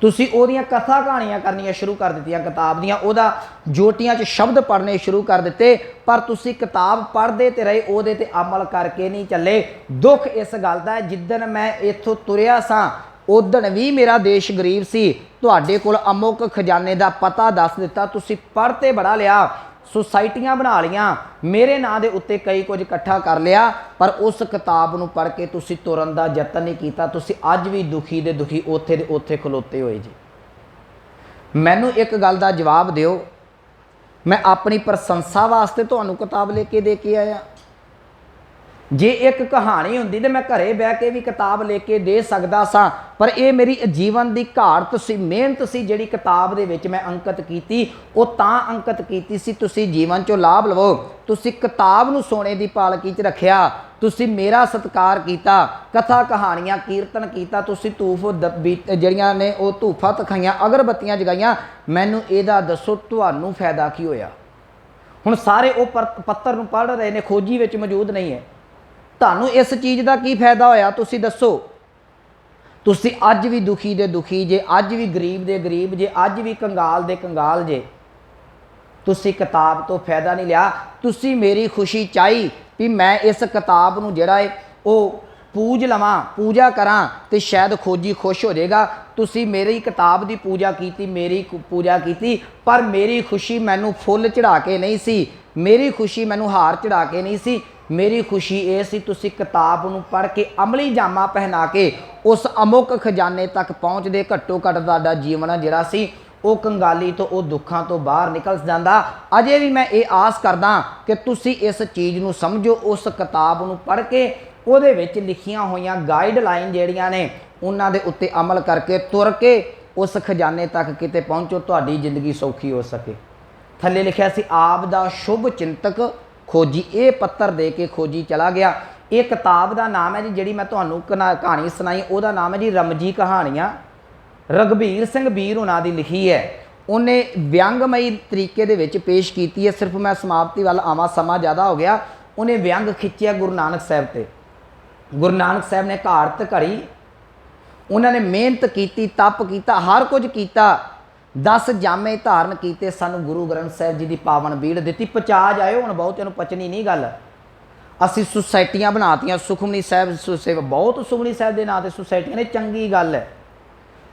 ਤੁਸੀਂ ਉਹਦੀਆਂ ਕਥਾ ਕਹਾਣੀਆਂ ਕਰਨੀਆਂ ਸ਼ੁਰੂ ਕਰ ਦਿੱਤੀਆਂ ਕਿਤਾਬ ਦੀਆਂ ਉਹਦਾ ਜੋਟੀਆਂ 'ਚ ਸ਼ਬਦ ਪੜ੍ਹਨੇ ਸ਼ੁਰੂ ਕਰ ਦਿੱਤੇ ਪਰ ਤੁਸੀਂ ਕਿਤਾਬ ਪੜ੍ਹਦੇ ਤੇ ਰਹੇ ਉਹਦੇ ਤੇ ਅਮਲ ਕਰਕੇ ਨਹੀਂ ਚੱਲੇ। ਦੁੱਖ ਇਸ ਗੱਲ ਦਾ ਹੈ, ਜਿੱਦਣ ਮੈਂ ਇੱਥੋਂ ਤੁਰਿਆ ਸਾਂ ਉਦਣ ਵੀ ਮੇਰਾ ਦੇਸ਼ ਗਰੀਬ ਸੀ। ਤੁਹਾਡੇ ਕੋਲ ਅਮੁੱਕ ਖਜ਼ਾਨੇ ਦਾ ਪਤਾ ਦੱਸ ਦਿੱਤਾ, ਤੁਸੀਂ ਪੜ੍ਹ ਤੇ ਬੜਾ ਲਿਆ, ਸੁਸਾਇਟੀਆਂ ਬਣਾ ਲੀਆਂ ਮੇਰੇ ਨਾਂ ਦੇ ਉੱਤੇ ਕਈ ਕੁਝ ਇਕੱਠਾ ਕਰ ਲਿਆ, ਪਰ ਉਸ ਕਿਤਾਬ ਨੂੰ ਪੜ੍ਹ ਕੇ ਤੁਸੀਂ ਤੁਰਨ ਦਾ ਯਤਨ ਨਹੀਂ ਕੀਤਾ, ਤੁਸੀਂ ਅੱਜ ਵੀ ਦੁਖੀ ਦੇ ਦੁਖੀ ਉੱਥੇ ਦੇ ਉੱਥੇ ਖਲੋਤੇ ਹੋਏ ਜੀ। ਮੈਨੂੰ ਇੱਕ ਗੱਲ ਦਾ ਜਵਾਬ ਦਿਓ, ਮੈਂ ਆਪਣੀ ਪ੍ਰਸ਼ੰਸਾ ਵਾਸਤੇ ਤੁਹਾਨੂੰ ਕਿਤਾਬ ਲੈ ਕੇ ਦੇ ਕੇ ਆਇਆ। ਜੇ ਇੱਕ ਕਹਾਣੀ ਹੁੰਦੀ ਤੇ ਮੈਂ ਘਰੇ ਬਹਿ ਕੇ ਵੀ ਕਿਤਾਬ ਲੈ ਕੇ ਦੇ ਸਕਦਾ ਸਾਂ, ਪਰ ਇਹ ਮੇਰੀ ਜੀਵਨ ਦੀ ਘਾਟ ਸੀ, ਮਿਹਨਤ ਸੀ ਜਿਹੜੀ ਕਿਤਾਬ ਦੇ ਵਿੱਚ ਮੈਂ ਅੰਕਿਤ ਕੀਤੀ, ਉਹ ਤਾਂ ਅੰਕਿਤ ਕੀਤੀ ਸੀ, ਤੁਸੀਂ ਜੀਵਨ ਚੋਂ ਲਾਭ ਲਵੋ। ਤੁਸੀਂ ਕਿਤਾਬ ਨੂੰ ਸੋਨੇ ਦੀ ਪਾਲਕੀ 'ਚ ਰੱਖਿਆ, ਤੁਸੀਂ ਮੇਰਾ ਸਤਿਕਾਰ ਕੀਤਾ, ਕਥਾ, ਕਹਾਣੀਆਂ, ਕੀਰਤਨ ਕੀਤਾ, ਤੁਸੀਂ ਧੂਫ ਦੱਬੀ ਜਿਹੜੀਆਂ ਨੇ ਉਹ ਧੂਫਾਂ ਤਖਾਈਆਂ, ਅਗਰਬੱਤੀਆਂ ਜਗਾਈਆਂ, ਮੈਨੂੰ ਇਹਦਾ ਦੱਸੋ ਤੁਹਾਨੂੰ ਫਾਇਦਾ ਕੀ ਹੋਇਆ? ਹੁਣ ਸਾਰੇ ਉਹ ਪੱਤਰ ਨੂੰ ਪੜ੍ਹ ਰਹੇ ਨੇ, ਖੋਜੀ ਵਿੱਚ ਮੌਜੂਦ ਨਹੀਂ ਹੈ। ਤੁਹਾਨੂੰ ਇਸ ਚੀਜ਼ ਦਾ ਕੀ ਫਾਇਦਾ ਹੋਇਆ? ਤੁਸੀਂ ਦੱਸੋ। ਤੁਸੀਂ ਅੱਜ ਵੀ ਦੁਖੀ ਦੇ ਦੁਖੀ ਜੇ, ਅੱਜ ਵੀ ਗਰੀਬ ਦੇ ਗਰੀਬ ਜੇ, ਅੱਜ ਵੀ ਕੰਗਾਲ ਦੇ ਕੰਗਾਲ ਜੇ। ਤੁਸੀਂ ਕਿਤਾਬ ਤੋਂ ਫਾਇਦਾ ਨਹੀਂ ਲਿਆ। ਤੁਸੀਂ ਮੇਰੀ ਖੁਸ਼ੀ ਚਾਹੀ ਵੀ ਮੈਂ ਇਸ ਕਿਤਾਬ ਨੂੰ ਜਿਹੜਾ ਹੈ ਉਹ ਪੂਜ ਲਵਾਂ, ਪੂਜਾ ਕਰਾਂ ਤੇ ਸ਼ਾਇਦ ਖੋਜੀ ਖੁਸ਼ ਹੋ ਜਾਏਗਾ। ਤੁਸੀਂ ਮੇਰੀ ਕਿਤਾਬ ਦੀ ਪੂਜਾ ਕੀਤੀ, ਮੇਰੀ ਪੂਜਾ ਕੀਤੀ, ਪਰ ਮੇਰੀ ਖੁਸ਼ੀ ਮੈਨੂੰ ਫੁੱਲ ਚੜਾ ਕੇ ਨਹੀਂ ਸੀ। ਮੇਰੀ ਖੁਸ਼ੀ ਮੈਨੂੰ ਹਾਰ ਚੜਾ ਕੇ ਨਹੀਂ ਸੀ। ਮੇਰੀ ਖੁਸ਼ੀ ਇਹ ਸੀ, ਤੁਸੀਂ ਕਿਤਾਬ ਨੂੰ ਪੜ੍ਹ ਕੇ ਅਮਲੀ ਜਾਮਾ ਪਹਿਨਾ ਕੇ ਉਸ ਅਮੁੱਕ ਖਜ਼ਾਨੇ ਤੱਕ ਪਹੁੰਚਦੇ, ਘੱਟੋ ਘੱਟ ਤੁਹਾਡਾ ਜੀਵਨ ਜਿਹੜਾ ਸੀ, ਉਹ ਕੰਗਾਲੀ ਤੋਂ, ਉਹ ਦੁੱਖਾਂ ਤੋਂ ਬਾਹਰ ਨਿਕਲ ਜਾਂਦਾ। ਅਜੇ ਵੀ ਮੈਂ ਇਹ ਆਸ ਕਰਦਾ ਕਿ ਤੁਸੀਂ ਇਸ ਚੀਜ਼ ਨੂੰ ਸਮਝੋ, ਉਸ ਕਿਤਾਬ ਨੂੰ ਪੜ੍ਹ ਕੇ ਉਹਦੇ ਵਿੱਚ ਲਿਖੀਆਂ ਹੋਈਆਂ ਗਾਈਡਲਾਈਨ ਜਿਹੜੀਆਂ ਨੇ, ਉਹਨਾਂ ਦੇ ਉੱਤੇ ਅਮਲ ਕਰਕੇ ਤੁਰ ਕੇ ਉਸ ਖਜ਼ਾਨੇ ਤੱਕ ਕਿਤੇ ਪਹੁੰਚੋ, ਤੁਹਾਡੀ ਜ਼ਿੰਦਗੀ ਸੌਖੀ ਹੋ ਸਕੇ। ਥੱਲੇ ਲਿਖਿਆ ਸੀ, ਆਪ ਦਾ ਸ਼ੁਭ ਚਿੰਤਕ ਖੋਜੀ, ਇਹ ਪੱਤਰ ਦੇ ਕੇ ਖੋਜੀ ਚਲਾ ਗਿਆ। ਇਹ ਕਿਤਾਬ ਦਾ ਨਾਮ ਹੈ ਜੀ, ਜਿਹੜੀ ਮੈਂ ਤੁਹਾਨੂੰ ਕਨਾ- ਕਹਾਣੀ ਸੁਣਾਈ, ਉਹਦਾ ਨਾਮ ਹੈ ਜੀ ਰਮਜੀ ਕਹਾਣੀਆਂ। ਰਗਵੀਰ ਸਿੰਘ ਵੀਰ ਉਹਨਾਂ ਦੀ ਲਿਖੀ ਹੈ। ਉਹਨੇ ਵਿਅੰਗਮਈ ਤਰੀਕੇ ਦੇ ਵਿੱਚ ਪੇਸ਼ ਕੀਤੀ ਹੈ। ਸਿਰਫ ਮੈਂ ਸਮਾਪਤੀ ਵੱਲ ਆਵਾਂ, ਸਮਾਂ ਜ਼ਿਆਦਾ ਹੋ ਗਿਆ। ਉਹਨੇ ਵਿਅੰਗ ਖਿੱਚਿਆ ਗੁਰੂ ਨਾਨਕ ਸਾਹਿਬ ਤੇ। ਗੁਰੂ ਨਾਨਕ ਸਾਹਿਬ ਨੇ ਘਾੜਤ ਘੜੀ। ਉਹਨਾਂ ਨੇ ਮਿਹਨਤ ਕੀਤੀ, ਤਪ ਕੀਤਾ, ਹਰ ਕੁਝ ਕੀਤਾ। 10 ਜਾਮੇ ਧਾਰਨ ਕੀਤੇ ਸਾਨੂੰ ਗੁਰੂ ਗ੍ਰੰਥ ਸਾਹਿਬ ਜੀ ਦੀ ਪਾਵਨ ਬੀੜ ਦਿੱਤੀ। ਪਚਾ ਜਾਇਓ, ਹੁਣ ਬਹੁਤਿਆਂ ਨੂੰ ਪਚਣੀ ਨਹੀਂ ਗੱਲ। ਅਸੀਂ ਸੁਸਾਇਟੀਆਂ ਬਣਾਤੀਆਂ, ਸੁਖਮਨੀ ਸਾਹਿਬ ਸੁ- ਸੇਵਾ, ਬਹੁਤ ਸੁਖਮਨੀ ਸਾਹਿਬ ਦੇ ਨਾਂ ਤੇ ਸੁਸਾਇਟੀਆਂ ਨੇ, ਚੰਗੀ ਗੱਲ ਹੈ।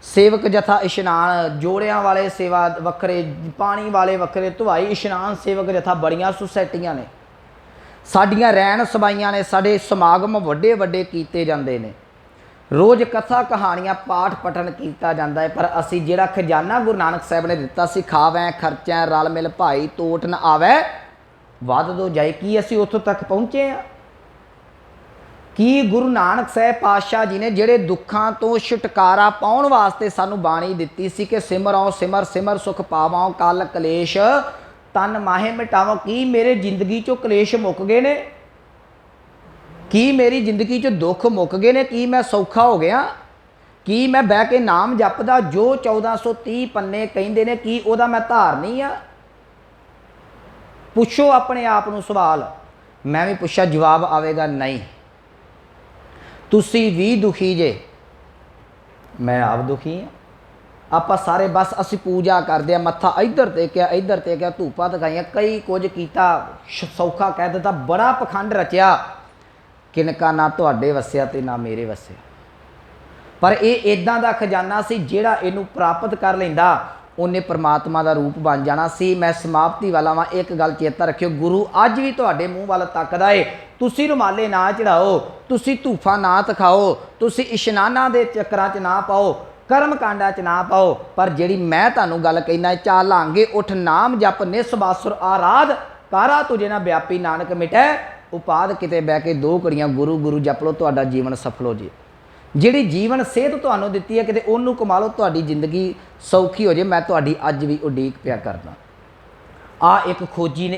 ਸੇਵਕ ਜਥਾ ਇਸ਼ਨਾਨ, ਜੋੜਿਆਂ ਵਾਲੇ ਸੇਵਾ ਵੱਖਰੇ, ਪਾਣੀ ਵਾਲੇ ਵੱਖਰੇ ਧੁਆਈ ਇਸ਼ਨਾਨ ਸੇਵਕ ਜਥਾ ਬੜੀਆਂ ਸੁਸਾਇਟੀਆਂ ਨੇ। ਸਾਡੀਆਂ ਰਹਿਣ ਸਬਾਈਆਂ ਨੇ, ਸਾਡੇ ਸਮਾਗਮ ਵੱਡੇ ਵੱਡੇ ਕੀਤੇ ਜਾਂਦੇ ਨੇ। ਰੋਜ਼ ਕਥਾ ਕਹਾਣੀਆਂ ਪਾਠ ਪਠਨ ਕੀਤਾ ਜਾਂਦਾ ਹੈ, ਪਰ ਅਸੀਂ ਜਿਹੜਾ ਖਜ਼ਾਨਾ ਗੁਰੂ ਨਾਨਕ ਸਾਹਿਬ ਨੇ ਦਿੱਤਾ ਸੀ, ਖਾਵੈਂ, ਖਰਚੈਂ, ਰਲ ਮਿਲ ਭਾਈ, ਤੋਟ ਨ ਆਵੈ, ਵੱਧ ਦੋ ਜਾਏ ਕੀ ਅਸੀਂ ਉੱਥੋਂ ਤੱਕ ਪਹੁੰਚੇ ਆ ਕੀ ਗੁਰੂ ਨਾਨਕ ਸਾਹਿਬ ਪਾਤਸ਼ਾਹ ਜੀ ਨੇ ਜਿਹੜੇ ਦੁੱਖਾਂ ਤੋਂ ਛੁਟਕਾਰਾ ਪਾਉਣ ਵਾਸਤੇ ਸਾਨੂੰ ਬਾਣੀ ਦਿੱਤੀ ਸੀ ਕਿ ਸਿਮਰੋ ਸਿਮਰ ਸਿਮਰ, ਸੁਖ ਪਾਵਾਂ, ਕਲ ਕਲੇਸ਼, ਤਨ ਮਾਹੇ ਮਿਟਾਵਾਂ, ਕੀ ਮੇਰੇ ਜ਼ਿੰਦਗੀ ਚੋਂ ਕਲੇਸ਼ ਮੁੱਕ ਗਏ ਨੇ? ਕੀ ਮੇਰੀ ਜ਼ਿੰਦਗੀ 'ਚ ਦੁੱਖ ਮੁੱਕ ਗਏ ਨੇ? ਕੀ ਮੈਂ ਸੌਖਾ ਹੋ ਗਿਆ? ਕੀ ਮੈਂ ਬਹਿ ਕੇ ਨਾਮ ਜਪਦਾ? ਜੋ 1430 ਪੰਨੇ ਕਹਿੰਦੇ ਨੇ, ਕੀ ਉਹਦਾ ਮੈਂ ਧਾਰਨੀ ਆ? ਪੁੱਛੋ ਆਪਣੇ ਆਪ ਨੂੰ ਸਵਾਲ। ਮੈਂ ਵੀ ਪੁੱਛਿਆ, ਜਵਾਬ ਆਵੇਗਾ, ਨਹੀਂ। ਤੁਸੀਂ ਵੀ ਦੁਖੀ ਜੇ। ਮੈਂ ਆਪ ਦੁਖੀ ਹਾਂ ਆਪਾਂ ਸਾਰੇ ਬਸ ਅਸੀਂ ਪੂਜਾ ਕਰਦੇ ਆ, ਮੱਥਾ ਇੱਧਰ ਟੇਕਿਆ ਇੱਧਰ ਟੇਕਿਆ ਧੂਪਾਂ ਦਿਖਾਈਆਂ, ਕਈ ਕੁਝ ਕੀਤਾ ਸੌਖਾ ਕਹਿ ਦਿੱਤਾ, ਬੜਾ ਪਖੰਡ ਰਚਿਆ। ਕਿਨਕਾ ਨਾ ਤੁਹਾਡੇ ਵਸਿਆ ਤੇ ਨਾ ਮੇਰੇ ਵਸਿਆ। ਪਰ ਇਹ ਇਦਾਂ ਦਾ ਖਜ਼ਾਨਾ ਸੀ ਜਿਹੜਾ ਇਹਨੂੰ ਪ੍ਰਾਪਤ ਕਰ ਲੈਂਦਾ, ਉਹਨੇ ਪਰਮਾਤਮਾ ਦਾ ਰੂਪ ਬਣ ਜਾਣਾ ਸੀ। ਮੈਂ ਸਮਾਪਤੀ ਵਾਲਾ ਵਾਂ, ਇੱਕ ਗੱਲ ਚੇਤਾ ਰੱਖਿਓ, ਗੁਰੂ ਅੱਜ ਵੀ ਤੁਹਾਡੇ ਮੂੰਹ ਵੱਲ ਤੱਕਦਾ ਏ। ਤੁਸੀਂ ਰੁਮਾਲੇ ਨਾ ਚੜਾਓ, ਤੁਸੀਂ ਧੂਫਾ ਨਾ ਤਖਾਓ, ਤੁਸੀਂ ਇਸ਼ਨਾਨਾਂ ਦੇ ਚੱਕਰਾਂ 'ਚ ਨਾ ਪਾਓ ਕਰਮ ਕਾਂਡਾਂ 'ਚ ਨਾ ਪਾਓ। ਪਰ ਜਿਹੜੀ ਮੈਂ ਤੁਹਾਨੂੰ ਗੱਲ ਕਹਿਣਾ ਚਾਲਾਂਗੇ, ਉਠ ਨਾਮ ਜਪ ਨਿਸਬਾਸੁਰ ਆਰਾਧ, ਕਾਰਾ ਤੁਝੇ ਨਾ ਵਿਆਪੀ ਨਾਨਕ ਮਿਟੈ। ਉਪਾਦ ਕਿਤੇ ਬਹਿ ਕੇ ਦੋ ਘੜੀਆਂ ਗੁਰੂ ਗੁਰੂ ਜਪ ਲਓ, ਤੁਹਾਡਾ ਜੀਵਨ ਸਫਲ ਹੋ ਜੇ। ਜਿਹੜੀ ਜੀਵਨ ਸਿਹਤ ਤੁਹਾਨੂੰ ਦਿੱਤੀ ਹੈ, ਕਿਤੇ ਉਹਨੂੰ ਕਮਾ ਲਓ, ਤੁਹਾਡੀ ਜ਼ਿੰਦਗੀ ਸੌਖੀ ਹੋ ਜੇ। ਮੈਂ ਤੁਹਾਡੀ ਅੱਜ ਵੀ ਉਡੀਕ ਪਿਆ ਕਰਦਾ। ਆ ਇੱਕ ਖੋਜੀ ਨੇ